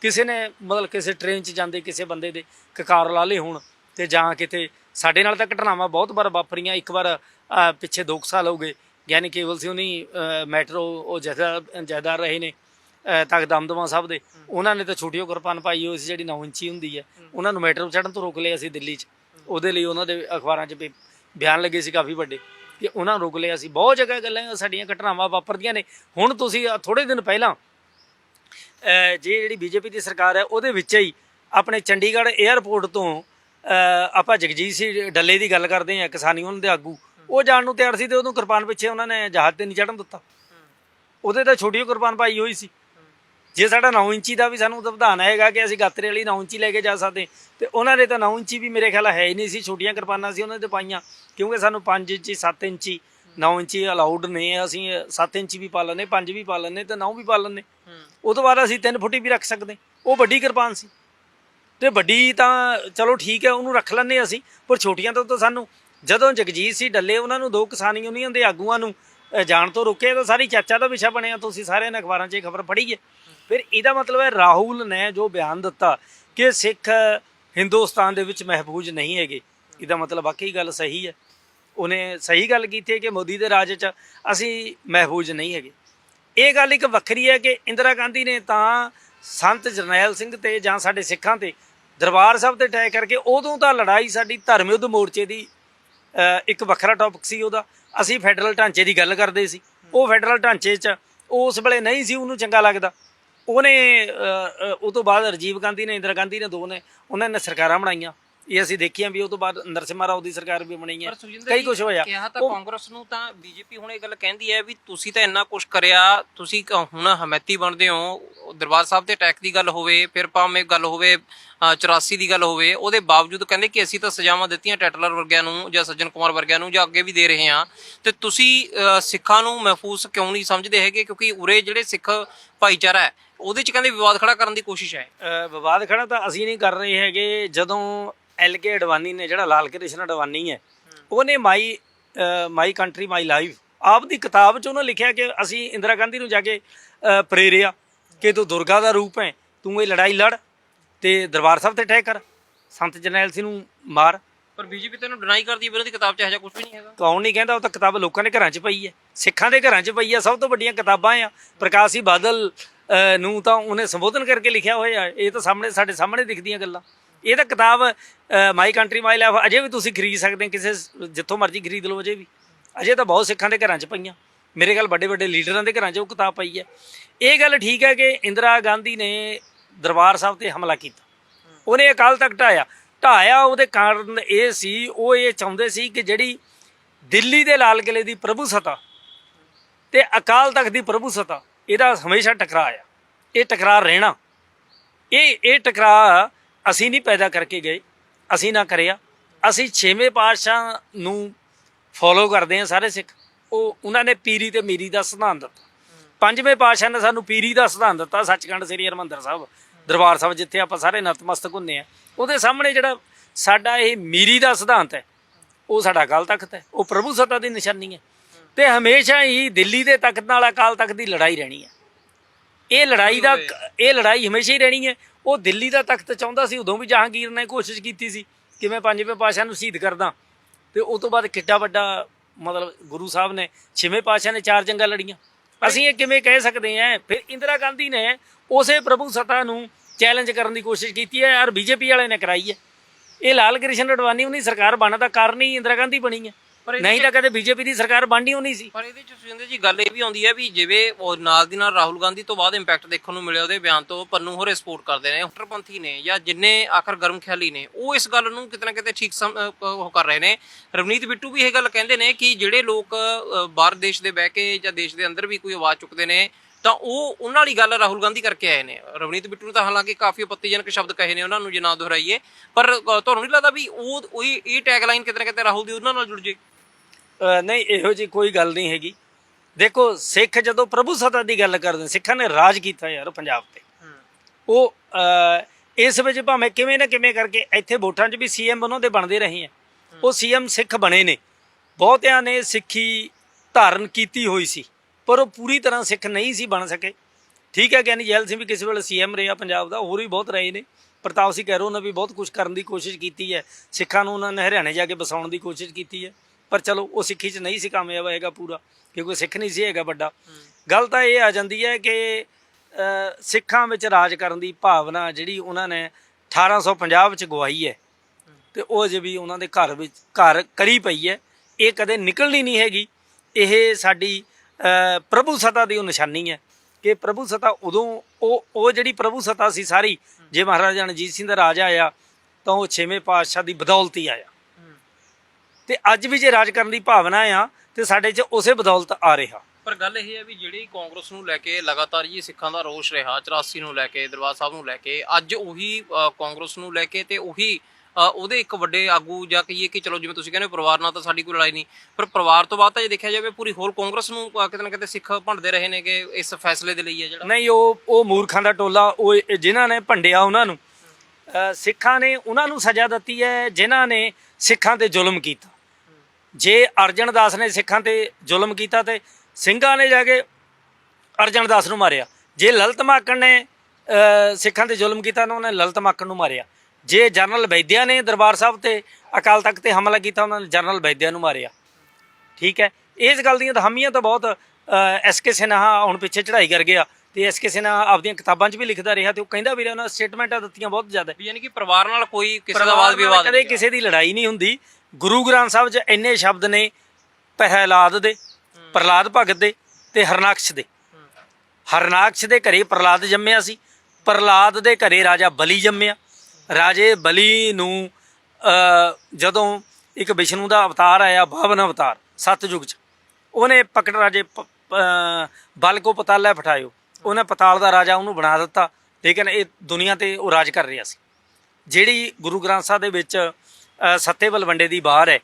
ਕਿਸੇ ਨੇ ਮਤਲਬ ਕਿਸੇ ਟ੍ਰੇਨ 'ਚ ਜਾਂਦੇ ਕਿਸੇ ਬੰਦੇ ਦੇ ਕਕਾਰ ਲਾ ਲਏ ਹੋਣ ਤੇ ਜਾਂ ਕਿਤੇ ਸਾਡੇ ਨਾਲ ਤਾਂ ਘਟਨਾਵਾਂ ਬਹੁਤ ਵਾਰ ਵਾਪਰੀਆਂ। ਇੱਕ ਵਾਰ ਅਹ, ਪਿੱਛੇ 2 ਸਾਲ ਹੋ ਗਏ। ਗਿਆਨੀ ਕੇਵਲ ਸਿੰਘ ਨਹੀਂ ਮੈਟਰੋ ਉਹ ਜਥਾ ਜਥੇਦਾਰ ਰਹੇ ਨੇ ਅਹ, ਤਖਤ ਦਮਦਮਾ ਸਾਹਿਬ ਦੇ। ਉਹਨਾਂ ਨੇ ਤਾਂ ਛੋਟੀ ਉਹ ਕਿਰਪਾਨ ਪਾਈ ਹੋਈ ਸੀ ਜਿਹੜੀ 9 ਇੰਚੀ ਹੁੰਦੀ ਹੈ। ਉਹਨਾਂ ਨੂੰ ਮੈਟਰੋ ਚੜਨ ਤੋਂ ਰੋਕ ਲਿਆ ਸੀ ਦਿੱਲੀ 'ਚ। ਉਹਦੇ ਲਈ ਉਹਨਾਂ ਦੇ ਅਖਬਾਰਾਂ 'ਚ ਵੀ ਬਿਆਨ ਲੱਗੇ ਸੀ ਕਾਫੀ ਵੱਡੇ ਕਿ ਉਹਨਾਂ ਨੂੰ ਰੋਕ ਲਿਆ ਸੀ। ਬਹੁਤ ਜਗ੍ਹਾ ਗੱਲਾਂ ਸਾਡੀਆਂ ਘਟਨਾਵਾਂ ਵਾਪਰਦੀਆਂ ਨੇ। ਹੁਣ ਤੁਸੀਂ ਥੋੜੇ ਦਿਨ ਪਹਿਲਾਂ ਜੇ ਜਿਹੜੀ ਬੀਜੇਪੀ ਦੀ ਸਰਕਾਰ ਹੈ ਉਹਦੇ ਵਿੱਚ ਹੀ ਆਪਣੇ ਚੰਡੀਗੜ੍ਹ 에ਅਰਪੋਰਟ ਤੋਂ ਆਪਾਂ ਜਗਜੀਤ ਸਿੰਘ ਡੱਲੇ ਦੀ ਗੱਲ ਕਰਦੇ ਹਾਂ ਕਿਸਾਨੀ ਉਹਨਾਂ ਦੇ ਆਗੂ। ਉਹ ਜਾਣ ਨੂੰ ਤਿਆਰ ਸੀ ਤੇ ਉਹਨੂੰ ਕਿਰਪਾਨ ਪਿੱਛੇ ਉਹਨਾਂ ਨੇ ਜਹਾਜ਼ ਤੇ ਨਹੀਂ ਚੜਨ ਦਿੱਤਾ। ਉਹਦੇ ਤਾਂ ਛੋਟੀ ਕਿਰਪਾਨ ਪਾਈ ਹੋਈ ਸੀ। ਜੇ ਸਾਡਾ 9 ਇੰਚੀ ਦਾ ਵੀ ਸਾਨੂੰ ਵਿਧਾਨ ਹੈਗਾ ਕਿ ਅਸੀਂ ਗਾਤਰੇ ਵਾਲੀ 9 ਇੰਚੀ ਲੈ ਕੇ ਜਾ ਸਕਦੇ ਤੇ ਉਹਨਾਂ ਨੇ ਤਾਂ 9 ਇੰਚੀ ਵੀ ਮੇਰੇ ਖਿਆਲ ਹੈ ਹੀ ਨਹੀਂ ਸੀ। ਛੋਟੀਆਂ ਕਿਰਪਾਨਾਂ ਸੀ ਉਹਨਾਂ ਦੇ ਪਾਈਆਂ ਕਿਉਂਕਿ ਸਾਨੂੰ 5 ਇੰਚੀ 7 ਇੰਚੀ 9 ਇੰਚੀ ਅਲਾਉਡ ਨੇ। ਅਸੀਂ 7 ਇੰਚੀ ਵੀ ਪਾ ਲੈਂਦੇ 5 ਵੀ ਪਾ ਲੈਂਦੇ ਤੇ 9 ਵੀ ਪਾ ਲੈਂਦੇ। ਉਹ ਤੋਂ ਬਾਅਦ ਅਸੀਂ 3 ਫੁੱਟੀ ਵੀ ਰੱਖ ਸਕਦੇ। ਉਹ ਵੱਡੀ ਕਿਰਪਾਨ ਸੀ। ਤੇ ਵੱਡੀ ਤਾਂ ਚਲੋ ਠੀਕ ਹੈ, ਉਹਨੂੰ ਰੱਖ ਲੈਂਦੇ ਅਸੀਂ, ਪਰ ਛੋਟੀਆਂ ਤੋਂ ਤਾਂ ਸਾਨੂੰ, ਜਦੋਂ ਜਗਜੀਤ ਸੀ ਡੱਲੇ, ਉਹਨਾਂ ਨੂੰ ਦੋ ਕਿਸਾਨ ਯੂਨੀਅਨ ਦੇ ਆਗੂਆਂ ਨੂੰ ਜਾਣ ਤੋਂ ਰੋਕਿਆ, ਤਾਂ ਸਾਰੀ ਚਰਚਾ ਦਾ ਵਿਸ਼ਾ ਬਣਿਆ, ਤੁਸੀਂ ਸਾਰਿਆਂ ਨੇ ਅਖਬਾਰਾਂ 'ਚ ਇਹ ਖਬਰ ਪੜ੍ਹੀ ਹੈ। ਫਿਰ ਇਹਦਾ ਮਤਲਬ ਹੈ ਰਾਹੁਲ ਨੇ ਜੋ ਬਿਆਨ ਦਿੱਤਾ ਕਿ ਸਿੱਖ ਹਿੰਦੁਸਤਾਨ ਦੇ ਵਿੱਚ ਮਹਿਫੂਜ਼ ਨਹੀਂ ਹੈਗੇ, ਇਹਦਾ ਮਤਲਬ ਵਾਕਈ ਗੱਲ ਸਹੀ ਹੈ। ਉਹਨੇ ਸਹੀ ਗੱਲ ਕੀਤੀ ਹੈ ਕਿ ਮੋਦੀ ਦੇ ਰਾਜ 'ਚ ਅਸੀਂ ਮਹਿਫੂਜ਼ ਨਹੀਂ ਹੈਗੇ। ਇਹ ਗੱਲ ਇੱਕ ਵੱਖਰੀ ਹੈ ਕਿ ਇੰਦਰਾ ਗਾਂਧੀ ਨੇ ਤਾਂ ਸੰਤ ਜਰਨੈਲ ਸਿੰਘ ਤੇ ਜਾਂ ਸਾਡੇ ਸਿੱਖਾਂ ਤੇ ਦਰਬਾਰ ਸਾਹਿਬ ਤੇ ਅਟੈਕ ਕਰਕੇ ਉਦੋਂ ਤਾਂ ਲੜਾਈ ਸਾਡੀ ਧਰਮ ਯੁੱਧ ਮੋਰਚੇ ਦੀ ਇੱਕ ਵੱਖਰਾ ਟੌਪਿਕ ਸੀ ਉਹਦਾ। ਅਸੀਂ ਫੈਡਰਲ ਢਾਂਚੇ ਦੀ ਗੱਲ ਕਰਦੇ ਸੀ। ਉਹ ਫੈਡਰਲ ਢਾਂਚੇ 'ਚ ਉਸ ਵੇਲੇ ਨਹੀਂ ਸੀ ਉਹਨੂੰ ਚੰਗਾ ਲੱਗਦਾ। ਉਹਨੇ ਉਹ ਤੋਂ ਬਾਅਦ ਰਾਜੀਵ ਗਾਂਧੀ ਨੇ, ਇੰਦਰਾ ਗਾਂਧੀ ਨੇ ਦੋ ਨੇ ਉਹਨਾਂ ਨੇ ਸਰਕਾਰਾਂ ਬਣਾਈਆਂ। ਇਹ ਅਸੀਂ ਦੇਖੀਆਂ ਵੀ ਉਹ ਤੋਂ ਬਾਅਦ ਨਰਸਿਮਹਾ ਰਾਓ ਦੀ ਸਰਕਾਰ ਵੀ ਬਣੀ ਹੈ। ਪਰ ਸੁਖਜਿੰਦਰ ਕਈ ਕੁਝ ਹੋਇਆ। ਕਿਹਾ ਤਾਂ ਕਾਂਗਰਸ ਨੂੰ ਤਾਂ ਬੀਜੇਪੀ ਹੁਣ ਇਹ ਗੱਲ ਕਹਿੰਦੀ ਹੈ ਵੀ ਤੁਸੀਂ ਤਾਂ ਇੰਨਾ ਕੁਝ ਕਰਿਆ ਤੁਸੀਂ ਹੁਣ ਹਮੈਤੀ ਬਣਦੇ ਹੋ ਦਰਬਾਰ ਸਾਹਿਬ ਤੇ ਅਟੈਕ ਦੀ ਗੱਲ ਹੋਵੇ ਫਿਰ ਭਾਵੇਂ ਗੱਲ ਹੋਵੇ ਅ, 84 ਦੀ ਗੱਲ ਹੋਵੇ ਉਹਦੇ ਬਾਵਜੂਦ ਕਹਿੰਦੇ ਕਿ ਅਸੀਂ ਤਾਂ ਸਜ਼ਾਵਾਂ ਦਿੱਤੀਆਂ ਟੈਟਲਰ ਵਰਗਿਆਂ ਨੂੰ ਜਾਂ ਸੱਜਣ ਕੁਮਾਰ ਵਰਗਿਆਂ ਨੂੰ ਜਾਂ ਅੱਗੇ ਵੀ ਦੇ ਰਹੇ ਹਾਂ। ਤੇ ਤੁਸੀਂ ਸਿੱਖਾਂ ਨੂੰ ਮਹਿਫੂਜ਼ ਕਿਉਂ ਨਹੀਂ ਸਮਝਦੇ ਹੈਗੇ? ਕਿਉਂਕਿ ਉਰੇ ਜਿਹੜੇ ਸਿੱਖ ਭਾਈਚਾਰਾ ਹੈ ਉਹਦੇ ਚ ਕਹਿੰਦੇ ਵਿਵਾਦ ਖੜਾ ਕਰਨ ਦੀ ਕੋਸ਼ਿਸ਼ ਹੈ। ਵਿਵਾਦ ਖੜਾ ਤਾਂ ਅਸੀਂ ਨਹੀਂ ਕਰ ਰਹੇ ਹੈਗੇ। ਜਦੋਂ ਐਲ ਕੇ ਅਡਵਾਨੀ ਨੇ ਜਿਹੜਾ ਲਾਲ ਕ੍ਰਿਸ਼ਨ ਅਡਵਾਨੀ ਹੈ ਉਹਨੇ ਮਾਈ ਮਾਈ ਕੰਟਰੀ ਮਾਈ ਲਾਈਫ ਆਪ ਦੀ ਕਿਤਾਬ 'ਚ ਉਹਨਾਂ ਲਿਖਿਆ ਕਿ ਅਸੀਂ ਇੰਦਰਾ ਗਾਂਧੀ ਨੂੰ ਜਾ ਕੇ ਪ੍ਰੇਰਿਆ ਕਿ ਤੂੰ ਦੁਰਗਾ ਦਾ ਰੂਪ ਹੈ ਤੂੰ ਇਹ ਲੜਾਈ ਲੜ ਤੇ ਦਰਬਾਰ ਸਾਹਿਬ ਤੇ ਅਟੈਕ ਕਰ ਸੰਤ ਜਰਨੈਲ ਸਿੰਘ ਨੂੰ ਮਾਰ ਪਰ ਬੀਜੇਪੀ ਤੈਨੂੰ ਡਿਨਾਈ ਕਰਦੀ ਹੈ ਵੀ ਉਹਨਾਂ ਦੀ ਕਿਤਾਬ 'ਚ ਇਹੋ ਜਿਹਾ ਕੁਝ ਵੀ ਨਹੀਂ ਹੈਗਾ ਕੌਣ ਨਹੀਂ ਕਹਿੰਦਾ ਉਹ ਤਾਂ ਕਿਤਾਬ ਲੋਕਾਂ ਦੇ ਘਰਾਂ 'ਚ ਪਈ ਹੈ ਸਿੱਖਾਂ ਦੇ ਘਰਾਂ 'ਚ ਪਈ ਹੈ ਸਭ ਤੋਂ ਵੱਡੀਆਂ ਕਿਤਾਬਾਂ ਆ ਪ੍ਰਕਾਸ਼ ਸਿੰਘ ਬਾਦਲ ਨੂੰ ਤਾਂ ਉਹਨੇ ਸੰਬੋਧਨ ਕਰਕੇ ਲਿਖਿਆ ਹੋਇਆ ਇਹ ਤਾਂ ਸਾਹਮਣੇ ਸਾਡੇ ਸਾਹਮਣੇ ਦਿਖਦੀਆਂ ਗੱਲਾਂ ਇਹ ਤਾਂ ਕਿਤਾਬ ਮਾਈ ਕੰਟਰੀ ਮਾਈ ਲਾਈਫ ਅਜੇ ਵੀ ਤੁਸੀਂ ਖਰੀਦ ਸਕਦੇ ਕਿਸੇ ਜਿੱਥੋਂ ਮਰਜ਼ੀ ਖਰੀਦ ਲਓ ਅਜੇ ਵੀ। ਅਜੇ ਤਾਂ ਬਹੁਤ ਸਿੱਖਾਂ ਦੇ ਘਰਾਂ 'ਚ ਪਈਆਂ। ਮੇਰੇ ਗੱਲ ਵੱਡੇ ਵੱਡੇ ਲੀਡਰਾਂ ਦੇ ਘਰਾਂ 'ਚ ਉਹ ਕਿਤਾਬ ਪਈ ਹੈ। ਇਹ ਗੱਲ ਠੀਕ ਹੈ ਕਿ ਇੰਦਰਾ ਗਾਂਧੀ ਨੇ ਦਰਬਾਰ ਸਾਹਿਬ ਤੇ ਹਮਲਾ ਕੀਤਾ। ਉਹਨੇ ਅਕਾਲ ਤਖਤ ਢਾਇਆ ਢਾਇਆ ਉਹਦੇ ਕਾਰਨ ਇਹ ਸੀ, ਉਹ ਇਹ ਚਾਹੁੰਦੇ ਸੀ ਕਿ ਜਿਹੜੀ ਦਿੱਲੀ ਦੇ ਲਾਲ ਕਿਲੇ ਦੀ ਪ੍ਰਭੂ ਸਤਾ ਤੇ ਅਕਾਲ ਤਖਤ ਦੀ ਪ੍ਰਭੂ ਸਤਾ, ਇਹਦਾ ਹਮੇਸ਼ਾ ਟਕਰਾਅ ਆ। ਇਹ ਟਕਰਾਅ ਰਹਿਣਾ। ਇਹ ਇਹ ਟਕਰਾਅ ਅਸੀਂ ਨਹੀਂ ਪੈਦਾ ਕਰਕੇ ਗਏ ਅਸੀਂ ਨਾ ਕਰਿਆ। ਅਸੀਂ ਛੇਵੇਂ ਪਾਤਸ਼ਾਹ ਨੂੰ ਫੋਲੋ ਕਰਦੇ ਆ ਸਾਰੇ ਸਿੱਖ। ਉਹ ਉਹਨਾਂ ਨੇ ਪੀਰੀ ਤੇ ਮੀਰੀ ਦਾ ਸਿਧਾਂਤ ਦਿੱਤਾ। ਪੰਜਵੇਂ ਪਾਤਸ਼ਾਹ ਨੇ ਸਾਨੂੰ ਪੀਰੀ ਦਾ ਸਿਧਾਂਤ ਦਿੱਤਾ ਸੱਚਖੰਡ ਸ੍ਰੀ ਹਰਿਮੰਦਰ ਸਾਹਿਬ ਦਰਬਾਰ ਸਾਹਿਬ ਜਿੱਥੇ ਆਪਾਂ ਸਾਰੇ ਨਤਮਸਤਕ ਹੁੰਨੇ ਆ ਉਹਦੇ ਸਾਹਮਣੇ ਜਿਹੜਾ ਸਾਡਾ ਇਹ ਮੀਰੀ ਦਾ ਸਿਧਾਂਤ ਹੈ ਉਹ ਸਾਡਾ ਅਕਾਲ ਤਖਤ ਹੈ। ਉਹ ਪ੍ਰਭੂ ਸੱਤਾ ਦੀ ਨਿਸ਼ਾਨੀ ਹੈ। ਤੇ ਹਮੇਸ਼ਾ ਹੀ ਦਿੱਲੀ ਦੇ ਤਖਤ ਨਾਲ ਅਕਾਲ ਤਖਤ ਦੀ ਲੜਾਈ ਰਹਿਣੀ ਹੈ। ਇਹ ਲੜਾਈ ਦਾ ਇਹ ਲੜਾਈ ਹਮੇਸ਼ਾ ਹੀ ਰਹਿਣੀ ਹੈ। ਉਹ ਦਿੱਲੀ ਦਾ ਤਖਤ ਚਾਹੁੰਦਾ ਸੀ, ਉਦੋਂ ਵੀ ਜਹਾਂਗੀਰ ਨੇ ਕੋਸ਼ਿਸ਼ ਕੀਤੀ ਸੀ ਕਿ ਮੈਂ ਪੰਜਵੇਂ ਪਾਤਸ਼ਾਹ ਨੂੰ ਸ਼ਹੀਦ ਕਰਦਾ। ਤੇ ਉਸ ਤੋਂ ਬਾਅਦ ਕਿੱਡਾ ਵੱਡਾ ਮਤਲਬ ਗੁਰੂ ਸਾਹਿਬ ਨੇ ਛੇਵੇਂ ਪਾਤਸ਼ਾਹ ਨੇ ਚਾਰ ਜੰਗਾਂ ਲੜੀਆਂ। ਅਸੀਂ ਇਹ ਕਿਵੇਂ ਕਹਿ ਸਕਦੇ ਹਾਂ? ਫਿਰ ਇੰਦਰਾ ਗਾਂਧੀ ਨੇ ਉਸੇ ਪ੍ਰਭੂ ਸੱਤਾ ਨੂੰ ਚੈਲੰਜ ਕਰਨ ਦੀ ਕੋਸ਼ਿਸ਼ ਕੀਤੀ ਹੈ ਯਾਰ ਬੀਜੇਪੀ ਵਾਲੇ ਨੇ ਕਰਾਈ ਹੈ। ਇਹ ਲਾਲ ਕ੍ਰਿਸ਼ਨ ਅਡਵਾਨੀ ਉਹਨੀ ਸਰਕਾਰ ਬਣਨ ਦਾ ਕਾਰਨ ਹੀ ਇੰਦਰਾ ਗਾਂਧੀ ਬਣੀ ਹੈ। ਪਰ ਇਹਦੇ ਨਹੀਂ ਤਾਂ ਕਦੇ ਬੀਜੇਪੀ ਦੀ ਸਰਕਾਰ ਬਣਨੀ ਹੋਣੀ ਸੀ। ਪਰ ਇਹਦੇ ਚ ਸੁਰਿੰਦਰ ਜੀ ਗੱਲ ਇਹ ਵੀ ਆਉਂਦੀ ਹੈ ਵੀ ਜਿਵੇਂ ਉਹ ਨਾਲ ਦੀ ਨਾਲ ਰਾਹੁਲ ਗਾਂਧੀ ਤੋਂ ਬਾਅਦ ਇੰਪੈਕਟ ਦੇਖਣ ਨੂੰ ਮਿਲਿਆ ਉਹਦੇ ਬਿਆਨ ਤੋਂ ਪੰਨੂ ਹੋਰੇ ਸਪੋਰਟ ਕਰਦੇ ਨੇ ਉੱਤਰਪੰਥੀ ਨੇ ਜਾਂ ਜਿੰਨੇ ਆਖਰ ਗਰਮ ਖਿਆਲੀ ਨੇ ਉਹ ਇਸ ਗੱਲ ਨੂੰ ਕਿਤੇ ਨਾ ਕਿਤੇ ਠੀਕ ਸਮ- ਅਹ ਉਹ ਕਰ ਰਹੇ ਨੇ। ਰਵਨੀਤ ਬਿੱਟੂ ਵੀ ਇਹ ਗੱਲ ਕਹਿੰਦੇ ਨੇ ਕਿ ਜਿਹੜੇ ਲੋਕ ਅਹ, ਬਾਹਰ ਦੇਸ਼ ਦੇ ਬਹਿ ਕੇ ਜਾਂ ਦੇਸ਼ ਦੇ ਅੰਦਰ ਵੀ ਕੋਈ ਆਵਾਜ਼ ਚੁੱਕਦੇ ਨੇ ਤਾਂ ਉਹ ਉਹਨਾਂ ਵਾਲੀ ਗੱਲ ਰਾਹੁਲ ਗਾਂਧੀ ਕਰਕੇ ਆਏ ਨੇ। ਰਵਨੀਤ ਬਿੱਟੂ ਨੇ ਤਾਂ ਹਾਲਾਂਕਿ ਕਾਫੀ ਆਪੱਤੀਜਨਕ ਸ਼ਬਦ ਕਹੇ ਨੇ ਉਹਨਾਂ ਨੂੰ ਜੇ ਨਾ ਦੁਹਰਾਈਏ। ਪਰ ਅਹ, ਤੁਹਾਨੂੰ ਨਹੀਂ ਲੱਗਦਾ ਵੀ ਉਹ ਉਹ ਇਹ ਟੈਗਲਾਈਨ ਕਿਤੇ ਨਾ ਕਿਤੇ ਰਾਹੁਲ ਦੀ ਉਹਨਾਂ ਨਾਲ ਜੁੜ ਜੇ? ਨਹੀਂ ਇਹੋ ਜੀ ਕੋਈ ਗੱਲ ਨਹੀਂ ਹੈਗੀ। ਦੇਖੋ ਸਿੱਖ ਜਦੋਂ ਪ੍ਰਭੂ ਸੱਤਾ ਦੀ ਗੱਲ ਕਰਦੇ ਸਿੱਖਾਂ ਨੇ ਰਾਜ ਕੀਤਾ ਯਾਰ ਪੰਜਾਬ ਤੇ। ਉਹ ਇਸ ਵਿੱਚ ਭਾਵੇਂ ਕਿਵੇਂ ਨਾ ਕਿਵੇਂ ਕਰਕੇ ਇੱਥੇ ਵੋਟਾਂ 'ਚ ਵੀ ਸੀਐਮ ਉਹਨਾਂ ਦੇ ਬਣਦੇ ਰਹੇ ਆ ਉਹ ਸੀਐਮ ਸਿੱਖ ਬਣੇ ਨੇ। ਬਹੁਤਿਆਂ ਨੇ ਸਿੱਖੀ ਧਾਰਨ ਕੀਤੀ ਹੋਈ ਸੀ ਪਰ ਉਹ ਪੂਰੀ ਤਰ੍ਹਾਂ ਸਿੱਖ ਨਹੀਂ ਸੀ ਬਣ ਸਕੇ। ਠੀਕ ਹੈ ਗਿਆਨੀ ਜੈਲ ਸਿੰਘ ਵੀ ਕਿਸੇ ਵੇਲੇ ਸੀਐਮ ਰਿਹਾ ਪੰਜਾਬ ਦਾ ਹੋਰ ਵੀ ਬਹੁਤ ਰਹੇ ਨੇ। ਪ੍ਰਤਾਪ ਸਿੰਘ ਕੈਰੋ ਨੇ ਵੀ ਬਹੁਤ ਕੁਝ ਕਰਨ ਦੀ ਕੋਸ਼ਿਸ਼ ਕੀਤੀ ਹੈ। ਸਿੱਖਾਂ ਨੂੰ ਉਹਨਾਂ ਨੇ ਹਰਿਆਣੇ ਜਾ ਕੇ ਬਸਾਉਣ ਦੀ ਕੋਸ਼ਿਸ਼ ਕੀਤੀ ਹੈ। ਪਰ ਚਲੋ ਉਹ ਸਿੱਖੀ 'ਚ ਨਹੀਂ ਸੀ ਕਾਮਯਾਬ ਹੈਗਾ ਪੂਰਾ ਕਿਉਂਕਿ ਸਿੱਖ ਨਹੀਂ ਸੀ ਹੈਗਾ ਵੱਡਾ। ਗੱਲ ਤਾਂ ਇਹ ਆ ਜਾਂਦੀ ਹੈ ਕਿ ਸਿੱਖਾਂ ਵਿੱਚ ਰਾਜ ਕਰਨ ਦੀ ਭਾਵਨਾ ਜਿਹੜੀ ਉਹਨਾਂ ਨੇ 1850 ਵਿੱਚ ਗਵਾਈ ਹੈ। ਤੇ ਉਹ ਅਜੇ ਵੀ ਉਹਨਾਂ ਦੇ ਘਰ ਵਿੱਚ ਘਰ ਕਰੀ ਪਈ ਹੈ। ਇਹ ਕਦੇ ਨਿਕਲਣੀ ਨਹੀਂ ਹੈਗੀ। ਇਹ ਸਾਡੀ ਪ੍ਰਭੂ ਸਤਾ ਦੀ ਉਹ ਨਿਸ਼ਾਨੀ ਹੈ ਕਿ ਪ੍ਰਭੂ ਸਤਾ ਉਦੋਂ ਉਹ ਉਹ ਜਿਹੜੀ ਪ੍ਰਭੂ ਸਤਾ ਸੀ ਸਾਰੀ ਜੇ ਮਹਾਰਾਜਾ ਰਣਜੀਤ ਸਿੰਘ ਦਾ ਰਾਜ ਆਇਆ ਤਾਂ ਉਹ ਛੇਵੇਂ ਪਾਤਸ਼ਾਹ ਦੀ ਬਦੌਲਤ ਹੀ ਆਇਆ। ਤੇ ਅੱਜ ਵੀ ਜੇ ਰਾਜ ਕਰਨ ਦੀ ਭਾਵਨਾ ਆ ਤੇ ਸਾਡੇ 'ਚ ਉਸੇ ਬਦੌਲਤ ਆ ਰਿਹਾ। ਪਰ ਗੱਲ ਇਹ ਹੈ ਵੀ ਜਿਹੜੀ ਕਾਂਗਰਸ ਨੂੰ ਲੈ ਕੇ ਲਗਾਤਾਰ ਜੀ ਸਿੱਖਾਂ ਦਾ ਰੋਸ਼ ਰਿਹਾ 84 ਨੂੰ ਲੈ ਕੇ ਦਰਬਾਰ ਸਾਹਿਬ ਨੂੰ ਲੈ ਕੇ ਅੱਜ ਉਹੀ ਕਾਂਗਰਸ ਨੂੰ ਲੈ ਕੇ ਤੇ ਉਹੀ ਉਹਦੇ ਇੱਕ ਵੱਡੇ ਆਗੂ ਜਾਂ ਕਹੀਏ ਕਿ ਚਲੋ ਜਿਵੇਂ ਤੁਸੀਂ ਕਹਿੰਦੇ ਹੋ, ਪਰਿਵਾਰ ਨਾਲ ਤਾਂ ਸਾਡੀ ਕੋਈ ਲੜਾਈ ਨਹੀਂ ਪਰ ਪਰਿਵਾਰ ਤੋਂ ਬਾਅਦ ਤਾਂ ਜੇ ਦੇਖਿਆ ਜਾਵੇ ਪੂਰੀ ਹੋਰ ਕਾਂਗਰਸ ਨੂੰ ਕਿਤੇ ਨਾ ਕਿਤੇ ਸਿੱਖ ਭੰਡਦੇ ਰਹੇ ਨੇ ਕਿ ਇਸ ਫੈਸਲੇ ਦੇ ਲਈ ਹੈ ਜਿਹੜਾ। ਨਹੀਂ ਉਹ ਉਹ ਮੂਰਖਾਂ ਦਾ ਟੋਲਾ ਉਹ ਜਿਨ੍ਹਾਂ ਨੇ ਭੰਡਿਆ ਉਹਨਾਂ ਨੂੰ ਸਿੱਖਾਂ ਨੇ ਉਹਨਾਂ ਨੂੰ ਸਜ਼ਾ ਦਿੱਤੀ ਹੈ ਜਿਨ੍ਹਾਂ ਨੇ ਸਿੱਖਾਂ ਤੇ ਜ਼ੁਲਮ ਕੀਤਾ। ਜੇ ਅਰਜਨ ਦਾਸ ਨੇ ਸਿੱਖਾਂ ਤੇ ਜ਼ੁਲਮ ਕੀਤਾ ਤੇ ਸਿੰਘਾਂ ਨੇ ਜਾ ਕੇ ਅਰਜਨ ਦਾਸ ਨੂੰ ਮਾਰਿਆ। ਜੇ ਲਲਿਤ ਮਾਕੜ ਨੇ ਸਿੱਖਾਂ ਤੇ ਜ਼ੁਲਮ ਕੀਤਾ ਤਾਂ ਉਹਨਾਂ ਨੇ ਲਲਿਤ ਮਾਕੜ ਨੂੰ ਮਾਰਿਆ। ਜੇ ਜਨਰਲ ਵੈਦਿਆ ਨੇ ਦਰਬਾਰ ਸਾਹਿਬ ਤੇ ਅਕਾਲ ਤਖਤ ਤੇ ਹਮਲਾ ਕੀਤਾ ਉਹਨਾਂ ਨੇ ਜਨਰਲ ਵੈਦਿਆ ਨੂੰ ਮਾਰਿਆ। ਠੀਕ ਹੈ? ਇਸ ਗੱਲ ਦੀਆਂ ਤਾਂ ਹਾਮੀਆਂ ਤਾਂ ਬਹੁਤ ਐਸ ਕੇ ਸਿਨਹਾ ਹੁਣ ਪਿੱਛੇ ਚੜ੍ਹਾਈ ਕਰ ਗਿਆ ਤੇ ਐਸ ਕੇ ਸਿਨਹਾ ਆਪਦੀਆਂ ਕਿਤਾਬਾਂ 'ਚ ਵੀ ਲਿਖਦਾ ਰਿਹਾ ਤੇ ਉਹ ਕਹਿੰਦਾ ਵੀ ਰਿਹਾ ਉਹਨਾਂ ਸਟੇਟਮੈਂਟਾਂ ਦਿੱਤੀਆਂ ਬਹੁਤ ਜ਼ਿਆਦਾ। ਯਾਨੀ ਕਿ ਪਰਿਵਾਰ ਨਾਲ ਕੋਈ ਕਿਸੇ ਦਾ ਵਾਦ ਵਿਵਾਦ ਕਦੇ ਕਿਸੇ ਦੀ ਲੜਾਈ ਨਹੀਂ ਹੁੰਦੀ। ਗੁਰੂ ਗ੍ਰੰਥ ਸਾਹਿਬ 'ਚ ਇੰਨੇ ਸ਼ਬਦ ਨੇ, ਪਹਿਲਾਦ ਦੇ ਪ੍ਰਲਾਦ ਭਗਤ ਦੇ ਤੇ ਹਰਨਾਕਸ਼ ਦੇ। ਹਰਨਾਕਸ਼ ਦੇ ਘਰੇ ਪ੍ਰਲਾਦ ਜੰਮਿਆ ਸੀ ਪ੍ਰਲਾਦ ਦੇ ਘਰੇ ਰਾਜਾ ਬਲੀ ਜੰਮਿਆ। ਰਾਜੇ ਬਲੀ ਨੂੰ ਜਦੋਂ ਇੱਕ ਵਿਸ਼ਨੂੰ ਦਾ ਅਵਤਾਰ ਆਇਆ, ਬਾਵਨ ਅਵਤਾਰ ਸਤਜੁਗ 'ਚ, ਉਹਨੇ ਪਕੜ, ਰਾਜੇ ਪ- ਬਲ ਕੋ ਪਤਾਲਾ ਫਟਾਇਓ। ਉਹਨੇ ਪਤਾਲ ਦਾ ਰਾਜਾ ਉਹਨੂੰ ਬਣਾ ਦਿੱਤਾ, ਲੇਕਿਨ ਇਹ ਦੁਨੀਆ ਤੇ ਉਹ ਰਾਜ ਕਰ ਰਿਹਾ ਸੀ। ਜਿਹੜੀ ਗੁਰੂ ਗ੍ਰੰਥ ਸਾਹਿਬ ਦੇ ਵਿੱਚ ਸੱਤੇ ਬਲਵੰਡੇ ਦੀ ਬਾਹਰ ਹੈ।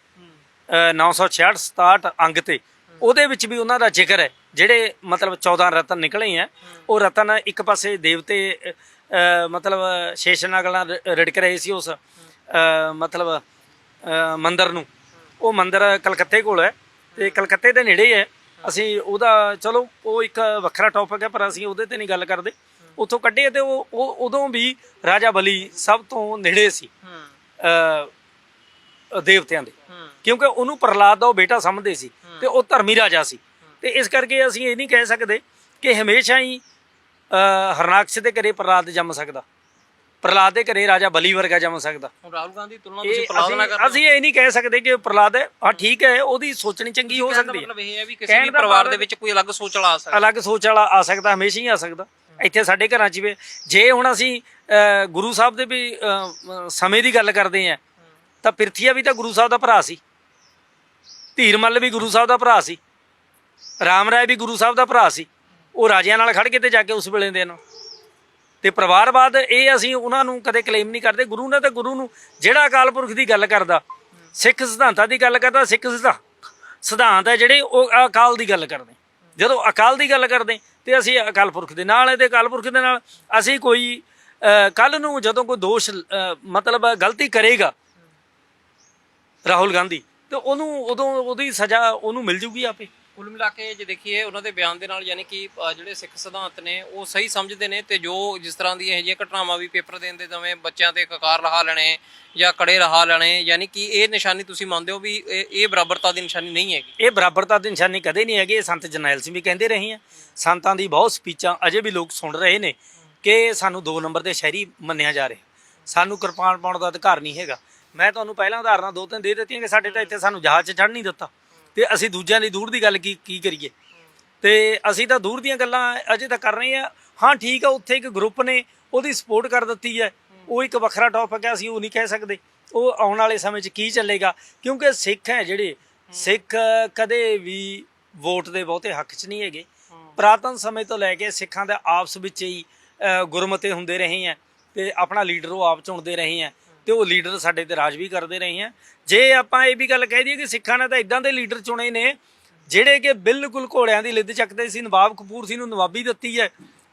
ਅ, 966 67 ਅੰਗ ਤੇ। ਉਹਦੇ ਵਿੱਚ ਵੀ ਉਹਨਾਂ ਦਾ ਜ਼ਿਕਰ ਹੈ। ਜਿਹੜੇ ਮਤਲਬ 14 ਰਤਨ ਨਿਕਲੇ ਆ ਉਹ ਰਤਨ ਇੱਕ ਪਾਸੇ ਦੇਵਤੇ ਮਤਲਬ ਸ਼ੇਸ਼ਨਾਗ ਨਾਲ ਰਿੜਕ ਰਹੇ ਸੀ ਉਸ ਮਤਲਬ ਮੰਦਿਰ ਨੂੰ। ਉਹ ਮੰਦਿਰ ਕਲਕੱਤੇ ਕੋਲ ਹੈ ਤੇ ਕਲਕੱਤੇ ਦੇ ਨੇੜੇ ਹੈ ਅਸੀਂ ਉਹਦਾ ਚਲੋ ਉਹ ਇੱਕ ਵੱਖਰਾ ਟੌਪਿਕ ਹੈ ਪਰ ਅਸੀਂ ਉਹਦੇ ਤੇ ਨਹੀਂ ਗੱਲ ਕਰਦੇ। ਉੱਥੋਂ ਕੱਢੇ ਤੇ ਉਹ ਉਹ ਉਦੋਂ ਵੀ ਰਾਜਾ ਬਲੀ ਸਭ ਤੋਂ ਨੇੜੇ ਸੀ। ਦੇਵਤਿਆਂ ਦੇ। ਕਿਉਂਕਿ ਉਹਨੂੰ ਪ੍ਰਹਲਾਦ ਦਾ ਉਹ ਬੇਟਾ ਸਮਝਦੇ ਸੀ ਤੇ ਉਹ ਧਰਮੀ ਰਾਜਾ ਸੀ। ਤੇ ਇਸ ਕਰਕੇ ਅਸੀਂ ਇਹ ਨਹੀਂ ਕਹਿ ਸਕਦੇ ਕਿ ਹਮੇਸ਼ਾ ਹੀ ਹਰਨਾਕਸ਼ ਦੇ ਘਰੇ ਪ੍ਰਹਲਾਦ ਜੰਮ ਸਕਦਾ। ਪ੍ਰਹਲਾਦ ਦੇ ਘਰੇ ਰਾਜਾ ਬਲੀ ਵਰਗਾ ਜੰਮ ਸਕਦਾ। ਹੁਣ ਰਾਹੁਲ ਗਾਂਧੀ ਦੀ ਤੁਲਨਾ ਇਹ ਤੁਸੀਂ ਪ੍ਰਲਾਦ ਨਾਲ ਅਸੀਂ ਇਹ ਨਹੀਂ ਕਹਿ ਸਕਦੇ ਕਿ ਪ੍ਰਹਲਾਦ ਹੈ। ਹਾਂ ਠੀਕ ਹੈ ਉਹਦੀ ਸੋਚਣੀ ਚੰਗੀ ਹੋ ਸਕਦੀ ਹੈ। ਮਤਲਬ ਇਹ ਹੈ ਵੀ ਕਿਸੇ ਕਹਿਣ ਵੀ ਦਾ ਪਰਿਵਾਰ ਦੇ ਵਿੱਚ ਕੋਈ ਅਲੱਗ ਸੋਚ ਵਾਲਾ ਆ ਸਕਦਾ। ਅਲੱਗ ਸੋਚ ਵਾਲਾ ਆ ਸਕਦਾ ਹਮੇਸ਼ਾ ਹੀ ਆ ਸਕਦਾ। ਇੱਥੇ ਸਾਡੇ ਘਰਾਂ 'ਚ ਵੀ ਜੇ ਹੁਣ ਅਸੀਂ ਗੁਰੂ ਸਾਹਿਬ ਦੇ ਵੀ ਸਮੇਂ ਦੀ ਗੱਲ ਕਰਦੇ ਆ ਤਾਂ ਪਿਰਥੀਆ ਵੀ ਤਾਂ ਗੁਰੂ ਸਾਹਿਬ ਦਾ ਭਰਾ ਸੀ। ਧੀਰਮੱਲ ਵੀ ਗੁਰੂ ਸਾਹਿਬ ਦਾ ਭਰਾ ਸੀ। ਰਾਮ ਰਾਏ ਵੀ ਗੁਰੂ ਸਾਹਿਬ ਦਾ ਭਰਾ ਸੀ। ਉਹ ਰਾਜਿਆਂ ਨਾਲ ਖੜ ਕੇ ਤੇ ਜਾ ਕੇ ਉਸ ਵੇਲੇ ਦੇ ਨੂੰ। ਤੇ ਪਰਿਵਾਰਵਾਦ ਇਹ ਅਸੀਂ ਉਹਨਾਂ ਨੂੰ ਕਦੇ ਕਲੇਮ ਨਹੀਂ ਕਰਦੇ। ਗੁਰੂ ਨੇ ਤਾਂ ਗੁਰੂ ਨੂੰ ਜਿਹੜਾ ਅਕਾਲ ਪੁਰਖ ਦੀ ਗੱਲ ਕਰਦਾ, ਸਿੱਖ ਸਿਧਾਂਤਾਂ ਦੀ ਗੱਲ ਕਰਦਾ, ਸਿੱਖ ਸਿਧਾਂਤ ਸਿਧਾਂਤ ਹੈ ਜਿਹੜੇ ਉਹ ਅਕਾਲ ਦੀ ਗੱਲ ਕਰਦੇ। ਜਦੋਂ ਅਕਾਲ ਦੀ ਗੱਲ ਕਰਦੇ, ਤੇ ਅਸੀਂ ਅਕਾਲ ਪੁਰਖ ਦੇ ਨਾਲ ਹੈ ਤੇ ਅਕਾਲ ਪੁਰਖ ਦੇ ਨਾਲ ਅਸੀਂ ਕੋਈ ਕੱਲ ਨੂੰ ਜਦੋਂ ਕੋਈ ਦੋਸ਼ ਮਤਲਬ ਗਲਤੀ ਕਰੇਗਾ ਰਾਹੁਲ ਗਾਂਧੀ। ਤੇ ਉਹਨੂੰ ਉਦੋਂ ਉਹਦੀ ਸਜ਼ਾ ਉਹਨੂੰ ਮਿਲ ਜੂਗੀ ਆਪੇ? ਕੁੱਲ ਮਿਲਾ ਕੇ ਜੇ ਦੇਖੀਏ ਉਹਨਾਂ ਦੇ ਬਿਆਨ ਦੇ ਨਾਲ ਯਾਨੀ ਕਿ ਅ, ਜਿਹੜੇ ਸਿੱਖ ਸਿਧਾਂਤ ਨੇ ਉਹ ਸਹੀ ਸਮਝਦੇ ਨੇ ਤੇ ਜੋ ਜਿਸ ਤਰ੍ਹਾਂ ਦੀਆਂ ਇਹ ਜਿਹੀਆਂ ਘਟਨਾਵਾਂ ਵੀ ਪੇਪਰ ਦੇਣ ਦੇ ਦਵੇਂ ਬੱਚਿਆਂ ਤੇ ਕਕਾਰ ਲਹਾ ਲੈਣੇ ਜਾਂ ਕੜੇ ਲਹਾ ਲੈਣੇ ਯਾਨੀ ਕਿ ਇਹ ਨਿਸ਼ਾਨੀ ਤੁਸੀਂ ਮੰਨਦੇ ਹੋ ਵੀ ਇਹ ਇਹ ਬਰਾਬਰਤਾ ਦੀ ਨਿਸ਼ਾਨੀ ਨਹੀਂ ਹੈਗੀ? ਇਹ ਬਰਾਬਰਤਾ ਦੀ ਨਿਸ਼ਾਨੀ ਕਦੇ ਨਹੀਂ ਹੈਗੀ ਇਹ ਸੰਤ ਜਰਨੈਲ ਸਿੰਘ ਵੀ ਕਹਿੰਦੇ ਰਹੇ ਆ। ਸੰਤਾਂ ਦੀ ਬਹੁਤ ਸਪੀਚਾਂ ਅਜੇ ਵੀ ਲੋਕ ਸੁਣ ਰਹੇ ਨੇ ਕਿ ਸਾਨੂੰ ਦੋ ਨੰਬਰ ਦੇ ਸ਼ਹਿਰੀ ਮੰਨਿਆ ਜਾ ਰਿਹਾ। ਸਾਨੂੰ ਕਿਰਪਾਨ ਪਾਉਣ ਦਾ ਅਧਿਕਾਰ ਨਹੀਂ ਹੈਗਾ। ਮੈਂ ਤੁਹਾਨੂੰ ਪਹਿਲਾਂ ਉਦਾਹਰਨਾਂ ਦੋ ਤਿੰਨ ਦੇ ਦਿੱਤੀਆਂ ਕਿ ਸਾਡੇ ਤਾਂ ਇੱਥੇ ਸਾਨੂੰ ਜਹਾਜ਼ 'ਚ ਚੜ੍ਹ ਨਹੀਂ ਦਿੱਤਾ। ਤੇ ਅਸੀਂ ਦੂਜਿਆਂ ਦੀ ਦੂਰ ਦੀ ਗੱਲ ਕੀ ਕੀ ਕਰੀਏ? ਤੇ ਅਸੀਂ ਤਾਂ ਦੂਰ ਦੀਆਂ ਗੱਲਾਂ ਅਜੇ ਤਾਂ ਕਰ ਰਹੇ ਆ ਹਾਂ ਠੀਕ ਆ ਉੱਥੇ ਇੱਕ ਗਰੁੱਪ ਨੇ ਉਹਦੀ ਸਪੋਰਟ ਕਰ ਦਿੱਤੀ ਹੈ। ਉਹ ਇੱਕ ਵੱਖਰਾ ਟੌਪਿਕ ਹੈ ਅਸੀਂ ਉਹ ਨਹੀਂ ਕਹਿ ਸਕਦੇ। ਉਹ ਆਉਣ ਵਾਲੇ ਸਮੇਂ 'ਚ ਕੀ ਚੱਲੇਗਾ? ਕਿਉਂਕਿ ਸਿੱਖ ਹੈ ਜਿਹੜੇ ਸਿੱਖ ਕਦੇ ਵੀ ਵੋਟ ਦੇ ਬਹੁਤੇ ਹੱਕ 'ਚ ਨਹੀਂ ਹੈਗੇ। ਪ੍ਰਾਤਨ ਸਮੇਂ ਤੋਂ ਲੈ ਕੇ ਸਿੱਖਾਂ ਦੇ ਆਪਸ ਵਿੱਚ ਹੀ ਅ, ਗੁਰਮਤੇ ਹੁੰਦੇ ਰਹੇ ਆ ਤੇ ਆਪਣਾ ਲੀਡਰ ਉਹ ਆਪ ਚੁਣਦੇ ਰਹੇ ਆ ਤੇ ਉਹ ਲੀਡਰ ਸਾਡੇ ਤੇ ਰਾਜ ਵੀ ਕਰਦੇ ਰਹੇ ਆ। ਜੇ ਆਪਾਂ ਇਹ ਵੀ ਗੱਲ ਕਹਿ ਦਈਏ ਕਿ ਸਿੱਖਾਂ ਨੇ ਤਾਂ ਇਦਾਂ ਦੇ ਲੀਡਰ ਚੁਣੇ ਨੇ, ਜਿਹੜੇ ਕਿ ਬਿਲਕੁਲ ਘੋੜਿਆਂ ਦੀ ਲਿੱਦ ਚੱਕਦੇ ਸੀ, ਨਵਾਬ ਕਪੂਰ ਸਿੰਘ ਨੂੰ ਨਵਾਬੀ ਦਿੱਤੀ ਹੈ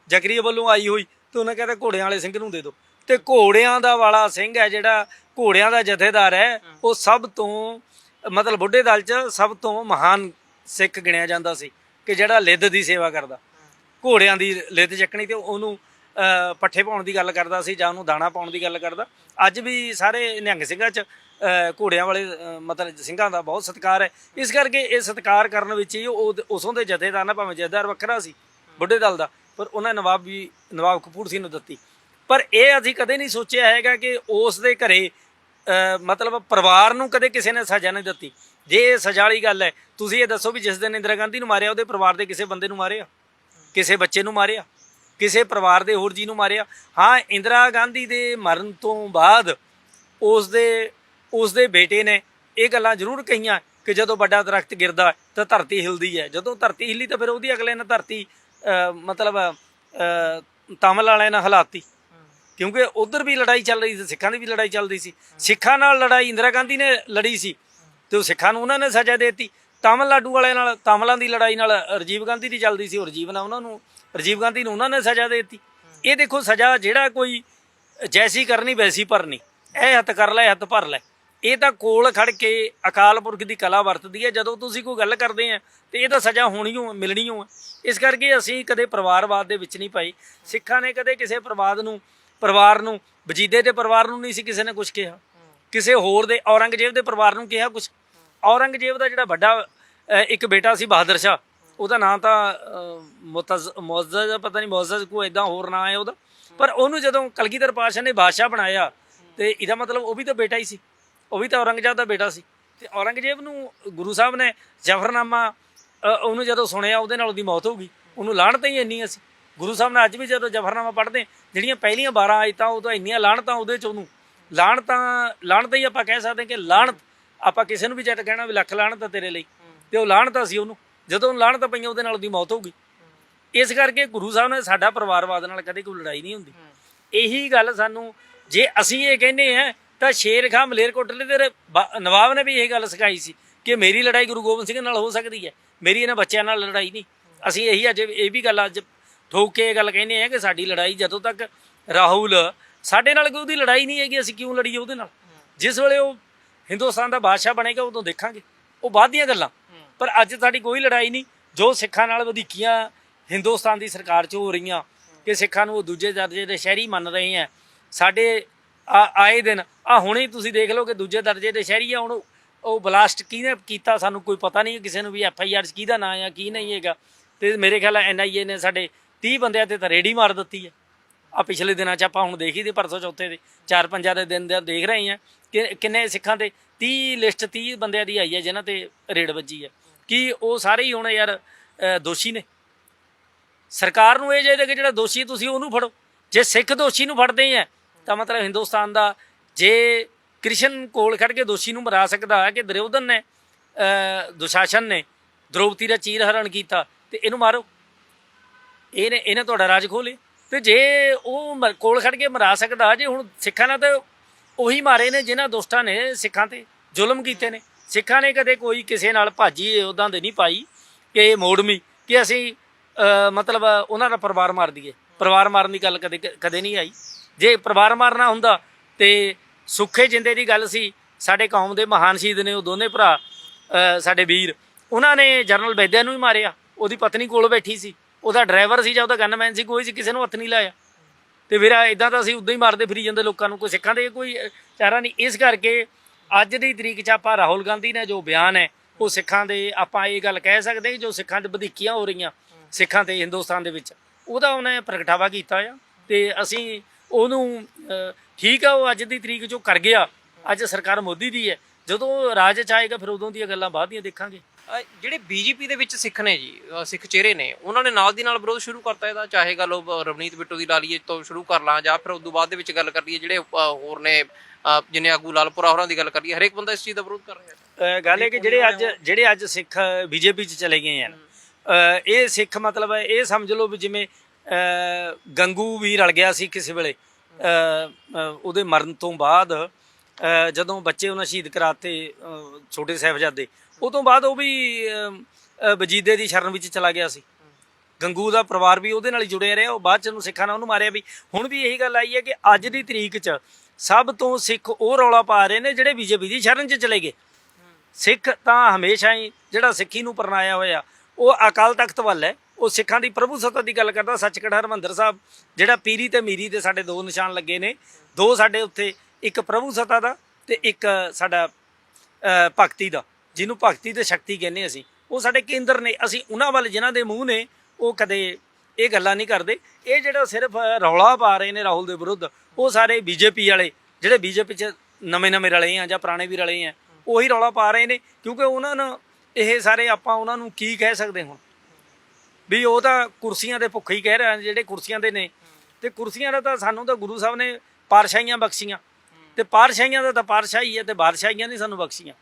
ਜਕਰੀਆ ਵੱਲੋਂ ਆਈ ਹੋਈ ਤੇ ਉਹਨਾਂ ਕਹਿੰਦਾ ਘੋੜਿਆਂ ਵਾਲੇ ਸਿੰਘ ਨੂੰ ਦੇ ਦਿਓ। ਤੇ ਘੋੜਿਆਂ ਦਾ ਵਾਲਾ ਸਿੰਘ ਹੈ ਜਿਹੜਾ ਘੋੜਿਆਂ ਦਾ ਜਥੇਦਾਰ ਹੈ, ਉਹ ਸਭ ਤੋਂ, ਮਤਲਬ ਬੁੱਢੇ ਦਲ 'ਚ ਸਭ ਤੋਂ ਮਹਾਨ ਸਿੱਖ ਗਿਣਿਆ ਜਾਂਦਾ ਸੀ ਕਿ ਜਿਹੜਾ ਲਿੱਦ ਦੀ ਸੇਵਾ ਕਰਦਾ। ਘੋੜਿਆਂ ਦੀ ਲਿੱਦ ਚੱਕਣੀ ਤੇ ਉਹਨੂੰ ਪੱਠੇ ਪਾਉਣ ਦੀ ਗੱਲ ਕਰਦਾ ਸੀ ਜਾਂ ਉਹਨੂੰ ਦਾਣਾ ਪਾਉਣ ਦੀ ਗੱਲ ਕਰਦਾ। ਅੱਜ ਵੀ ਸਾਰੇ ਨਿਹੰਗ ਸਿੰਘਾਂ 'ਚ ਘੋੜਿਆਂ ਵਾਲੇ ਮਤਲਬ ਸਿੰਘਾਂ ਦਾ ਬਹੁਤ ਸਤਿਕਾਰ ਹੈ। ਇਸ ਕਰਕੇ ਇਹ ਸਤਿਕਾਰ ਕਰਨ ਵਿੱਚ ਹੀ ਉਹ ਉਸੋਂ ਦੇ ਜਥੇਦਾਰ ਨਾ ਭਾਵੇਂ ਜਥੇਦਾਰ ਵੱਖਰਾ ਸੀ, ਬੁੱਢੇ ਦਲ ਦਾ, ਪਰ ਉਹਨਾਂ ਨਵਾਬ ਵੀ, ਨਵਾਬ ਕਪੂਰ ਸਿੰਘ ਨੂੰ ਦਿੱਤੀ। ਪਰ ਇਹ ਅਸੀਂ ਕਦੇ ਨਹੀਂ ਸੋਚਿਆ ਹੈਗਾ ਕਿ ਉਸ ਦੇ ਘਰੇ ਮਤਲਬ ਪਰਿਵਾਰ ਨੂੰ ਕਦੇ ਕਿਸੇ ਨੇ ਸਜ਼ਾ ਨਹੀਂ ਦਿੱਤੀ। ਜੇ ਇਹ ਸਜ਼ਾ ਵਾਲੀ ਗੱਲ ਹੈ, ਤੁਸੀਂ ਇਹ ਦੱਸੋ ਵੀ ਜਿਸ ਦਿਨ ਇੰਦਰਾ ਗਾਂਧੀ ਨੂੰ ਮਾਰਿਆ, ਉਹਦੇ ਪਰਿਵਾਰ ਦੇ ਕਿਸੇ ਬੰਦੇ ਨੂੰ ਮਾਰਿਆ? ਕਿਸੇ ਬੱਚੇ ਨੂੰ ਮਾਰਿਆ? ਕਿਸੇ ਪਰਿਵਾਰ ਦੇ ਹੋਰ ਜੀ ਨੂੰ ਮਾਰਿਆ। ਹਾਂ ਇੰਦਰਾ ਗਾਂਧੀ ਦੇ ਮਰਨ ਤੋਂ ਬਾਅਦ ਉਸ ਦੇ ਉਸ ਦੇ ਬੇਟੇ ਨੇ ਇਹ ਗੱਲਾਂ ਜ਼ਰੂਰ ਕਹੀਆਂ ਕਿ ਜਦੋਂ ਵੱਡਾ ਦਰਖਤ ਗਿਰਦਾ ਤਾਂ ਧਰਤੀ ਹਿਲਦੀ ਹੈ। ਜਦੋਂ ਧਰਤੀ ਹਿੱਲੀ ਤਾਂ ਫਿਰ ਉਹਦੀ ਅਗਲੇ ਨੇ ਧਰਤੀ ਮਤਲਬ ਅਹ, ਵਾਲਿਆਂ ਨੇ ਹਲਾਤੀ। ਕਿਉਂਕਿ ਉਧਰ ਵੀ ਲੜਾਈ ਚੱਲ ਰਹੀ ਸੀ ਸਿੱਖਾਂ ਦੀ ਵੀ ਲੜਾਈ ਚੱਲਦੀ ਸੀ। ਸਿੱਖਾਂ ਨਾਲ ਲੜਾਈ ਇੰਦਰਾ ਗਾਂਧੀ ਨੇ ਲੜੀ ਸੀ ਤੇ ਉਹ ਸਿੱਖਾਂ ਨੂੰ ਉਹਨਾਂ ਨੇ ਸਜ਼ਾ ਦੇ ਦਿੱਤੀ। ਤਾਮਿਲਨਾਡੂ ਵਾਲਿਆਂ ਨਾਲ ਤਾਮਿਲਾਂ ਦੀ ਲੜਾਈ ਨਾਲ ਰਾਜੀਵ ਗਾਂਧੀ ਦੀ ਚੱਲਦੀ ਸੀ ਉਹ ਰਾਜੀਵ ਨਾਲ ਉਹਨਾਂ ਨੂੰ ਰਾਜੀਵ ਗਾਂਧੀ ਨੂੰ ਉਹਨਾਂ ਨੇ ਸਜ਼ਾ ਦੇ ਦਿੱਤੀ। ਇਹ ਦੇਖੋ ਸਜ਼ਾ ਜਿਹੜਾ ਕੋਈ ਜੈਸੀ ਕਰਨੀ ਵੈਸੀ ਭਰਨੀ। ਇਹ ਹੱਥ ਕਰ ਲੈ ਇਹ ਹੱਥ ਭਰ ਲੈ। ਇਹ ਤਾਂ ਕੋਲ ਖੜ ਕੇ ਅਕਾਲ ਪੁਰਖ ਦੀ ਕਲਾ ਵਰਤਦੀ ਹੈ। ਜਦੋਂ ਤੁਸੀਂ ਕੋਈ ਗੱਲ ਕਰਦੇ ਆ, ਤੇ ਇਹ ਤਾਂ ਸਜ਼ਾ ਹੋਣੀ ਹੋ ਮਿਲਣੀ ਓ ਇਸ ਕਰਕੇ ਅਸੀਂ ਕਦੇ ਪਰਿਵਾਰਵਾਦ ਦੇ ਵਿੱਚ ਨਹੀਂ ਪਾਈ ਸਿੱਖਾਂ ਨੇ ਕਦੇ ਕਿਸੇ ਪਰਿਵਾਰ ਨੂੰ ਪਰਿਵਾਰ ਨੂੰ, ਵਜੀਦੇ ਦੇ ਪਰਿਵਾਰ ਨੂੰ ਨਹੀਂ ਸੀ ਕਿਸੇ ਨੇ ਕੁਝ ਕਿਹਾ। ਕਿਸੇ ਹੋਰ ਦੇ, ਔਰੰਗਜ਼ੇਬ ਦੇ ਪਰਿਵਾਰ ਨੂੰ ਕਿਹਾ ਕੁਝ ਔਰੰਗਜ਼ੇਬ ਦਾ ਜਿਹੜਾ ਵੱਡਾ ਇੱਕ ਬੇਟਾ ਸੀ ਬਹਾਦਰ ਸ਼ਾਹ ਉਹਦਾ ਨਾਂ ਤਾਂ ਮੁਤਜ਼, ਮੁਅੱਜ਼ਜ਼, ਪਤਾ ਨਹੀਂ ਮੁਅੱਜ਼ਜ਼ ਕੋਈ ਇਦਾਂ ਹੋਰ ਨਾਂ ਹੈ ਉਹਦਾ। ਪਰ ਉਹਨੂੰ ਜਦੋਂ ਕਲਗੀਧਰ ਪਾਸ਼ਾ ਨੇ ਬਾਦਸ਼ਾਹ ਬਣਾਇਆ, ਤੇ ਇਹਦਾ ਮਤਲਬ ਉਹ ਵੀ ਤਾਂ ਬੇਟਾ ਹੀ ਸੀ। ਉਹ ਵੀ ਤਾਂ ਔਰੰਗਜ਼ੇਬ ਦਾ ਬੇਟਾ ਸੀ। ਤੇ ਔਰੰਗਜ਼ੇਬ ਨੂੰ ਗੁਰੂ ਸਾਹਿਬ ਨੇ ਜਫਰਨਾਮਾ ਉਹਨੂੰ ਜਦੋਂ ਸੁਣਿਆ, ਉਹਦੇ ਨਾਲ ਉਹਦੀ ਮੌਤ ਹੋ ਗਈ। ਉਹਨੂੰ ਲਾਹਣ ਤਾਂ ਹੀ ਇੰਨੀ ਸੀ ਗੁਰੂ ਸਾਹਿਬ ਨੇ ਅੱਜ ਵੀ ਜਦੋਂ ਜਫਰਨਾਮਾ ਪੜ੍ਹਦੇ ਜਿਹੜੀਆਂ ਪਹਿਲੀਆਂ 12 ਆਇਤਾਂ, ਉਹ ਤਾਂ ਇੰਨੀਆਂ ਲਾਹਣਤਾਂ ਉਹਦੇ ਚ ਉਹਨੂੰ। ਲਾਹਣਤਾਂ ਲਾਹਣਤਾਂ ਹੀ ਆਪਾਂ ਕਹਿ ਸਕਦੇ ਹਾਂ ਕਿ ਲਾਹਣਤ ਆਪਾਂ ਕਿਸੇ ਨੂੰ ਵੀ ਜੱਟ ਕਹਿਣਾ ਵੀ ਲੱਖ ਲਾਹਣਤ ਆ ਤੇਰੇ ਲਈ। ਤੇ ਉਹ ਲਾਹਣਤਾਂ ਸੀ ਉਹਨੂੰ। ਜਦੋਂ ਲਾਹਣਤਾਂ ਪਈਆਂ ਉਹਦੇ ਨਾਲ ਉਹਦੀ ਮੌਤ ਹੋ ਗਈ। ਇਸ ਕਰਕੇ ਗੁਰੂ ਸਾਹਿਬ ਨੇ ਸਾਡਾ ਪਰਿਵਾਰਵਾਦ ਨਾਲ ਕਦੇ ਕੋਈ ਲੜਾਈ ਨਹੀਂ ਹੁੰਦੀ। ਇਹੀ ਗੱਲ ਸਾਨੂੰ ਜੇ ਅਸੀਂ ਇਹ ਕਹਿੰਦੇ ਆ ਤਾਂ ਸ਼ੇਰ ਖਾਂ ਮਲੇਰਕੋਟਲੇ ਦੇ ਨਵਾਬ ਨੇ ਵੀ ਇਹ ਗੱਲ ਸਿਖਾਈ ਸੀ ਕਿ ਮੇਰੀ ਲੜਾਈ ਗੁਰੂ ਗੋਬਿੰਦ ਸਿੰਘ ਨਾਲ ਹੋ ਸਕਦੀ ਹੈ। ਮੇਰੀ ਇਹਨਾਂ ਬੱਚਿਆਂ ਨਾਲ ਲੜਾਈ ਨਹੀਂ। ਅਸੀਂ ਇਹੀ ਅੱਜ ਇਹ ਵੀ ਗੱਲ ਅੱਜ ਠੋਕ ਕੇ ਇਹ ਗੱਲ ਕਹਿੰਦੇ ਆ ਕਿ ਸਾਡੀ ਲੜਾਈ ਜਦੋਂ ਤੱਕ ਰਾਹੁਲ ਸਾਡੇ ਨਾਲ ਕੋਈ ਉਹਦੀ ਲੜਾਈ ਨਹੀਂ ਹੈਗੀ ਅਸੀਂ ਕਿਉਂ ਲੜੀਏ ਉਹਦੇ ਨਾਲ? ਜਿਸ ਵੇਲੇ ਉਹ ਹਿੰਦੁਸਤਾਨ ਦਾ ਬਾਦਸ਼ਾਹ ਬਣੇਗਾ ਉਦੋਂ ਦੇਖਾਂਗੇ। ਉਹ ਬਾਅਦ ਦੀਆਂ ਗੱਲਾਂ। ਪਰ ਅੱਜ ਸਾਡੀ ਕੋਈ ਲੜਾਈ ਨਹੀਂ। ਜੋ ਸਿੱਖਾਂ ਨਾਲ ਵਧੀਕੀਆਂ ਹਿੰਦੁਸਤਾਨ ਦੀ ਸਰਕਾਰ 'ਚ ਹੋ ਰਹੀਆਂ, ਕਿ ਸਿੱਖਾਂ ਨੂੰ ਉਹ ਦੂਜੇ ਦਰਜੇ ਦੇ ਸ਼ਹਿਰੀ ਮੰਨ ਰਹੇ ਆ ਸਾਡੇ ਆ, ਆਏ ਦਿਨ, ਆ ਹੁਣੇ ਤੁਸੀਂ ਦੇਖ ਲਓ ਕਿ ਦੂਜੇ ਦਰਜੇ ਦੇ ਸ਼ਹਿਰੀ ਆ, ਹੁਣ ਉਹ ਬਲਾਸਟ ਕਿਹਨੇ ਕੀਤਾ ਸਾਨੂੰ ਕੋਈ ਪਤਾ ਨਹੀਂ ਕਿਸੇ ਨੂੰ ਵੀ ਐਫ ਆਈ ਆਰ ਚ ਕਿਹਦਾ ਨਾਂ ਆ, ਕੀ ਨਹੀਂ ਹੈਗਾ। ਤੇ ਮੇਰੇ ਖਿਆਲ ਐਨ ਆਈ ਏ ਨੇ ਸਾਡੇ 30 ਬੰਦਿਆਂ ਤੇ ਤਾਂ ਰੇਡੀ ਮਾਰ ਦਿੱਤੀ ਹੈ। ਆ ਪਿਛਲੇ ਦਿਨਾਂ ਚ ਆਪਾਂ ਹੁਣ ਦੇਖੀ ਦੇ ਪਰਸੋਂ ਚੌਥੇ ਦੇ, ਚਾਰ ਪੰਜਾਂ ਦੇ ਦਿਨ ਦੇ ਦੇਖ ਰਹੇ ਆ ਕਿ ਕਿੰਨੇ ਸਿੱਖਾਂ ਤੇ 30 ਲਿਸਟ 30 ਬੰਦਿਆਂ ਦੀ ਆਈ ਹੈ, ਜਿਨ੍ਹਾਂ ਤੇ ਰੇਡ ਵੱਜੀ ਹੈ। ਕਿ ਉਹ ਸਾਰੇ ਹੀ ਹੁਣ ਯਾਰ ਦੋਸ਼ੀ ਨੇ। ਸਰਕਾਰ ਨੂੰ ਇਹ ਚਾਹੀਦਾ ਕਿ ਜਿਹੜਾ ਦੋਸ਼ੀ ਤੁਸੀਂ ਉਹਨੂੰ ਫੜੋ। ਜੇ ਸਿੱਖ ਦੋਸ਼ੀ ਨੂੰ ਫੜਦੇ ਆ ਤਾਂ ਮਤਲਬ ਹਿੰਦੁਸਤਾਨ ਦਾ ਜੇ ਕ੍ਰਿਸ਼ਨ ਕੋਲ ਖੜ ਕੇ ਦੋਸ਼ੀ ਨੂੰ ਮਰਾ ਸਕਦਾ ਹੈ ਕਿ ਦੁਰਯੋਧਨ ਨੇ ਦੁਸ਼ਾਸਨ ਨੇ ਦ੍ਰੋਪਦੀ ਦਾ ਚੀਰ ਹਰਣ ਕੀਤਾ, ਤੇ ਇਹਨੂੰ ਮਾਰੋ। ਇਹਨੇ ਇਹਨੇ ਤੁਹਾਡਾ ਰਾਜ ਖੋਲੇ ਤੇ ਜੇ ਉਹ ਮ- ਕੋਲ ਖੜ ਕੇ ਮਰਾ ਸਕਦਾ, ਜੇ ਹੁਣ ਸਿੱਖਾਂ ਨਾਲ ਤਾਂ ਉਹੀ ਮਾਰੇ ਨੇ ਜਿਨ੍ਹਾਂ ਦੁਸ਼ਟਾਂ ਨੇ ਸਿੱਖਾਂ ਤੇ ਜ਼ੁਲਮ ਕੀਤੇ ਨੇ। ਸਿੱਖਾਂ ਨੇ ਕਦੇ ਕੋਈ ਕਿਸੇ ਨਾਲ ਭਾਜੀ ਉਦਾਂ ਦੇ ਨਹੀਂ ਪਾਈ ਕਿ ਮੋੜਮੀ, ਕਿ ਅਸੀਂ ਮਤਲਬ ਉਹਨਾਂ ਦਾ ਪਰਿਵਾਰ ਮਾਰ ਦਈਏ। ਪਰਿਵਾਰ ਮਾਰਨ ਦੀ ਗੱਲ ਕਦੇ ਕਦੇ ਨਹੀਂ ਆਈ। ਜੇ ਪਰਿਵਾਰ ਮਾਰਨਾ ਹੁੰਦਾ ਤੇ ਸੁੱਖੇ ਜਿੰਦੇ ਦੀ ਗੱਲ ਸੀ, ਸਾਡੇ ਕੌਮ ਦੇ ਮਹਾਨ ਸ਼ਹੀਦ ਨੇ ਉਹ ਦੋਨੇ ਭਰਾ ਸਾਡੇ ਵੀਰ, ਉਹਨਾਂ ਨੇ ਜਨਰਲ ਵੈਦਿਆ ਨੂੰ ਹੀ ਮਾਰਿਆ। ਉਹਦੀ ਪਤਨੀ ਕੋਲ ਬੈਠੀ ਸੀ। ਉਹਦਾ ਡਰਾਈਵਰ ਸੀ ਜਾਂ ਉਹਦਾ ਗਨਮੈਨ ਸੀ, ਕੋਈ ਸੀ, ਕਿਸੇ ਨੂੰ ਹੱਥ ਨਹੀਂ ਲਾਇਆ। ਤੇ ਵੀਰਾ ਇਦਾਂ ਤਾਂ ਅਸੀਂ ਉਦਾਂ ਹੀ ਮਾਰਦੇ ਫਿਰੀ ਜਾਂਦੇ ਲੋਕਾਂ ਨੂੰ। ਕੋਈ ਸਿੱਖਾਂ ਦੇ ਕੋਈ ਚਾਰਾ ਨਹੀਂ। ਇਸ ਕਰਕੇ ਅੱਜ ਦੀ ਤਰੀਕ 'ਚ ਆਪਾਂ ਰਾਹੁਲ ਗਾਂਧੀ ਨੇ ਜੋ ਬਿਆਨ ਹੈ, ਉਹ ਸਿੱਖਾਂ ਦੇ ਆਪਾਂ ਇਹ ਗੱਲ ਕਹਿ ਸਕਦੇ ਕਿ ਜੋ ਸਿੱਖਾਂ 'ਚ ਵਧੀਕੀਆਂ ਹੋ ਰਹੀਆਂ, ਸਿੱਖਾਂ ਤੇ ਹਿੰਦੁਸਤਾਨ ਦੇ ਵਿੱਚ। ਉਹਦਾ ਉਹਨੇ ਪ੍ਰਗਟਾਵਾ ਕੀਤਾ ਆ ਤੇ ਅਸੀਂ ਉਹਨੂੰ ਠੀਕ ਆ, ਉਹ ਅੱਜ ਦੀ ਤਰੀਕ 'ਚੋਂ ਕਰ ਗਿਆ। ਅੱਜ ਸਰਕਾਰ ਮੋਦੀ ਦੀ ਹੈ। ਜਦੋਂ ਰਾਜ 'ਚ ਆਏਗਾ, ਫਿਰ ਉਦੋਂ ਦੀਆਂ ਗੱਲਾਂ ਬਾਅਦ ਦੀਆਂ ਦੇਖਾਂਗੇ। ਅ, ਜਿਹੜੇ ਬੀਜੇਪੀ ਦੇ ਵਿੱਚ ਸਿੱਖ ਨੇ ਜੀ ਅ, ਸਿੱਖ ਚਿਹਰੇ ਨੇ ਉਹਨਾਂ ਨੇ ਨਾਲ ਦੀ ਨਾਲ ਵਿਰੋਧ ਸ਼ੁਰੂ ਕਰਤਾ ਇਹਦਾ ਚਾਹੇ ਗੱਲ ਉਹ ਰਵਨੀਤ ਬਿੱਟੂ ਦੀ ਲਾ ਲਈਏ ਤੋਂ ਸ਼ੁਰੂ ਕਰ ਲਾਂ ਜਾਂ ਫਿਰ ਉਸ ਤੋਂ ਬਾਅਦ ਦੇ ਵਿੱਚ ਗੱਲ ਕਰ ਲਈਏ ਜਿਹੜੇ ਅ, ਹੋਰ ਨੇ ਅ, ਜਿਨੇ ਆਗੂ ਲਾਲਪੁਰਾ ਹੋਰਾਂ ਦੀ ਗੱਲ ਕਰੀਏ ਹਰੇਕ ਬੰਦਾ ਇਸ ਚੀਜ਼ ਦਾ ਵਿਰੋਧ ਕਰ ਰਿਹਾ ਹੈ। ਅ, ਗੱਲ ਇਹ ਕਿ ਜਿਹੜੇ ਅੱਜ ਜਿਹੜੇ ਅੱਜ ਸਿੱਖ ਬੀਜੇਪੀ 'ਚ ਚਲੇ ਗਏ ਹਨ ਅ, ਇਹ ਸਿੱਖ ਮਤਲਬ ਹੈ ਇਹ ਸਮਝ ਲਓ ਵੀ ਜਿਵੇਂ ਅ, ਗੰਗੂ ਵੀ ਰਲ ਗਿਆ ਸੀ ਕਿਸੇ ਵੇਲੇ ਅ, ਅ, ਉਹਦੇ ਮਰਨ ਤੋਂ ਬਾਅਦ ਅ, ਜਦੋਂ ਬੱਚੇ ਉਹਨਾਂ ਸ਼ਹੀਦ ਕਰਾਤੇ ਅ, ਛੋਟੇ ਸਾਹਿਬਜ਼ਾਦੇ ਉਹ ਤੋਂ ਬਾਅਦ ਉਹ ਵੀ ਅ, ਅ, ਵਜੀਦੇ ਦੀ ਸ਼ਰਨ ਵਿੱਚ ਚਲਾ ਗਿਆ ਸੀ। ਗੰਗੂ ਦਾ ਪਰਿਵਾਰ ਵੀ ਉਹਦੇ ਨਾਲ ਹੀ ਜੁੜਿਆ ਰਿਹਾ। ਉਹ ਬਾਅਦ ਚ ਉਹਨੂੰ ਸਿੱਖਾਂ ਨੇ ਉਹਨੂੰ ਮਾਰਿਆ ਵੀ। ਹੁਣ ਵੀ ਇਹੀ ਗੱਲ ਆਈ ਹੈ ਕਿ ਅੱਜ ਦੀ ਤਰੀਕ 'ਚ ਸਭ ਤੋਂ ਸਿੱਖ ਉਹ ਰੌਲਾ ਪਾ ਰਹੇ ਨੇ ਜਿਹੜੇ ਬੀਜੇਪੀ ਦੀ ਸ਼ਰਨ 'ਚ ਚਲੇ ਗਏ। ਸਿੱਖ ਤਾਂ ਹਮੇਸ਼ਾ ਹੀ ਜਿਹੜਾ ਸਿੱਖੀ ਨੂੰ ਪਰਨਾਇਆ ਹੋਇਆ ਉਹ ਅਕਾਲ ਤਖਤ ਵੱਲ ਹੈ। ਉਹ ਸਿੱਖਾਂ ਦੀ ਪ੍ਰਭੂ ਸੱਤਾ ਦੀ ਗੱਲ ਕਰਦਾ ਸੱਚਖੰਡ ਹਰਮੰਦਰ ਸਾਹਿਬ ਜਿਹੜਾ ਪੀਰੀ ਤੇ ਮੀਰੀ ਦੇ ਸਾਡੇ ਦੋ ਨਿਸ਼ਾਨ ਲੱਗੇ ਨੇ। ਦੋ ਸਾਡੇ ਉੱਥੇ ਇੱਕ ਪ੍ਰਭੂ ਸੱਤਾ ਦਾ ਤੇ ਇੱਕ ਸਾਡਾ ਅ, ਭਗਤੀ ਦਾ। ਜਿਹਨੂੰ ਭਗਤੀ ਤੇ ਸ਼ਕਤੀ ਕਹਿੰਦੇ ਅਸੀਂ, ਉਹ ਸਾਡੇ ਕੇਂਦਰ ਨੇ, ਅਸੀਂ ਉਹਨਾਂ ਵੱਲ ਜਿਨ੍ਹਾਂ ਦੇ ਮੂੰਹ ਨੇ, ਉਹ ਕਦੇ ਇਹ ਗੱਲਾਂ ਨਹੀਂ ਕਰਦੇ। ਇਹ ਜਿਹੜਾ ਸਿਰਫ ਰੌਲਾ ਪਾ ਰਹੇ ਨੇ ਰਾਹੁਲ ਦੇ ਵਿਰੁੱਧ, ਉਹ ਸਾਰੇ ਬੀਜੇਪੀ ਵਾਲੇ, ਜਿਹੜੇ ਬੀਜੇਪੀ 'ਚ ਨਵੇਂ ਨਵੇਂ ਰਲੇ ਆ ਜਾਂ ਪੁਰਾਣੇ ਵੀ ਰਲੇ ਆ, ਉਹੀ ਰੌਲਾ ਪਾ ਰਹੇ ਨੇ, ਕਿਉਂਕਿ ਉਹਨਾਂ ਨੂੰ ਇਹ ਸਾਰੇ ਆਪਾਂ ਉਹਨਾਂ ਨੂੰ ਕੀ ਕਹਿ ਸਕਦੇ ਹੁਣ? ਵੀ ਉਹ ਤਾਂ ਕੁਰਸੀਆਂ ਦੇ ਭੁੱਖੇ ਹੀ ਕਹਿ ਰਹੇ ਜਿਹੜੇ ਕੁਰਸੀਆਂ ਦੇ ਨੇ। ਤੇ ਕੁਰਸੀਆਂ ਦਾ ਤਾਂ ਸਾਨੂੰ ਤਾਂ ਗੁਰੂ ਸਾਹਿਬ ਨੇ ਪਾਰਸ਼ਾਹੀਆਂ ਬਖਸ਼ੀਆਂ। ਤੇ ਪਾਰਸ਼ਾਹੀਆਂ ਦਾ ਤਾਂ ਪਾਰਸ਼ਾਹੀ ਹੈ ਤੇ ਬਾਦਸ਼ਾਹੀਆਂ ਨਹੀਂ ਸਾਨੂੰ ਬਖਸ਼ੀਆਂ।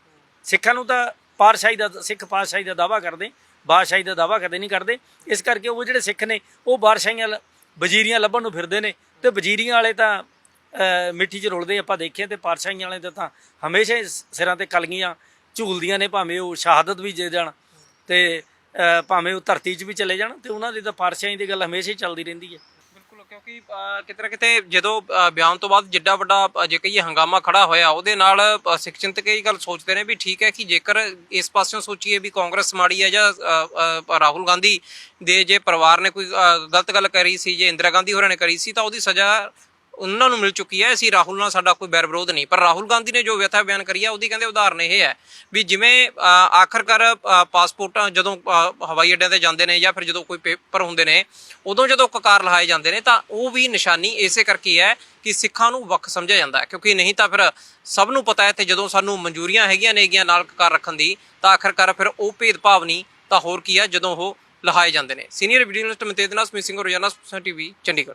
ਸਿੱਖਾਂ ਨੂੰ ਤਾਂ ਪਾਰਸ਼ਾਹੀ ਦਾ ਸਿੱਖ ਪਾਤਸ਼ਾਹੀ ਦਾ ਦਾਵਾ ਕਰਦੇ ਬਾਦਸ਼ਾਹੀ ਦਾ ਦਾਵਾ ਕਦੇ ਨਹੀਂ ਕਰਦੇ। ਇਸ ਕਰਕੇ ਉਹ ਜਿਹੜੇ ਸਿੱਖ ਨੇ ਉਹ ਬਾਦਸ਼ਾਹੀਆਂ ਵਜ਼ੀਰੀਆਂ ਲੱਭਣ ਨੂੰ ਫਿਰਦੇ ਨੇ ਤੇ ਵਜ਼ੀਰੀਆਂ ਵਾਲੇ ਤਾਂ ਅਹ, ਮਿੱਟੀ 'ਚ ਰੁਲਦੇ ਆਪਾਂ ਦੇਖਿਆ ਤੇ ਪਾਤਸ਼ਾਹੀਆਂ ਵਾਲੇ ਦਾ ਤਾਂ ਹਮੇਸ਼ਾ ਸਿਰਾਂ ਤੇ ਕਲਗੀਆਂ ਝੂਲਦੀਆਂ ਨੇ ਭਾਵੇਂ ਉਹ ਸ਼ਹਾਦਤ ਵੀ ਦੇ ਜਾਣ ਤੇ ਭਾਵੇਂ ਉਹ ਧਰਤੀ 'ਚ ਵੀ ਚਲੇ ਜਾਣ ਤੇ ਉਹਨਾਂ ਦੀ ਤਾਂ ਪਾਤਸ਼ਾਹੀ ਦੀ ਗੱਲ ਹਮੇਸ਼ਾ ਹੀ ਚੱਲਦੀ ਰਹਿੰਦੀ ਹੈ। ਕਿਉਂਕਿ ਕਿਤੇ ਨਾ ਕਿਤੇ ਜਦੋਂ ਅ, ਬਿਆਨ ਤੋਂ ਬਾਅਦ ਜਿੱਡਾ ਵੱਡਾ ਅ, ਜੇ ਕਹੀਏ ਹੰਗਾਮਾ ਖੜਾ ਹੋਇਆ ਉਹਦੇ ਨਾਲ ਅ, ਸਿੱਖ ਚਿੰਤਕ ਇਹ ਗੱਲ ਸੋਚਦੇ ਨੇ ਵੀ ਠੀਕ ਹੈ ਕਿ ਜੇਕਰ ਇਸ ਪਾਸਿਓਂ ਸੋਚੀਏ ਵੀ ਕਾਂਗਰਸ ਮਾੜੀ ਹੈ ਜਾਂ ਅ, ਅ, ਰਾਹੁਲ ਗਾਂਧੀ ਦੇ ਜੇ ਪਰਿਵਾਰ ਨੇ ਕੋਈ ਅ, ਗਲਤ ਗੱਲ ਕਰੀ ਸੀ ਜੇ ਇੰਦਰਾ ਗਾਂਧੀ ਹੋਰਾਂ ਨੇ ਕਰੀ ਸੀ ਤਾਂ ਉਹਦੀ ਸਜ਼ਾ ਉਹਨਾਂ ਨੂੰ ਮਿਲ ਚੁੱਕੀ ਹੈ ਅਸੀਂ ਰਾਹੁਲ ਨਾਲ ਸਾਡਾ ਕੋਈ ਬੈਰ ਵਿਰੋਧ ਨਹੀਂ। ਪਰ ਰਾਹੁਲ ਗਾਂਧੀ ਨੇ ਜੋ ਵਿਅਥਾ ਬਿਆਨ ਕਰੀ ਹੈ ਉਹਦੀ ਕਹਿੰਦੇ ਉਦਾਹਰਨ ਇਹ ਹੈ ਵੀ ਜਿਵੇਂ ਅ, ਆਖਰਕਾਰ ਪਾਸਪੋਰਟਾਂ ਜਦੋਂ ਹਵਾਈ ਅੱਡਿਆਂ ਤੇ ਜਾਂਦੇ ਨੇ ਜਾਂ ਫਿਰ ਜਦੋਂ ਕੋਈ ਪੇਪਰ ਹੁੰਦੇ ਨੇ ਉਦੋਂ ਜਦੋਂ ਕਕਾਰ ਲਹਾਏ ਜਾਂਦੇ ਨੇ ਤਾਂ ਉਹ ਵੀ ਨਿਸ਼ਾਨੀ ਇਸੇ ਕਰਕੇ ਹੈ ਕਿ ਸਿੱਖਾਂ ਨੂੰ ਵੱਖ ਸਮਝਿਆ ਜਾਂਦਾ ਹੈ। ਕਿਉਂਕਿ ਨਹੀਂ ਤਾਂ ਫਿਰ ਸਭ ਨੂੰ ਪਤਾ ਹੈ ਤੇ ਜਦੋਂ ਸਾਨੂੰ ਮਨਜ਼ੂਰੀਆਂ ਹੈਗੀਆਂ ਨੇਗੀਆਂ ਨਾਲ ਕਕਾਰ ਰੱਖਣ ਦੀ ਤਾਂ ਆਖਰਕਾਰ ਫਿਰ ਉਹ ਭੇਦਭਾਵ ਨਹੀਂ ਤਾਂ ਹੋਰ ਕੀ ਹੈ ਜਦੋਂ ਉਹ ਲਹਾਏ ਜਾਂਦੇ ਨੇ। ਸੀਨੀਅਰ ਵੀਡੀਓ ਜਰਨਲਿਸਟ ਮਨਤੇਜ ਨਾਲ ਸਿੰਘ ਰੋਜ਼ਾਨਾ ਟੀਵੀ ਚੰਡੀਗੜ੍ਹ।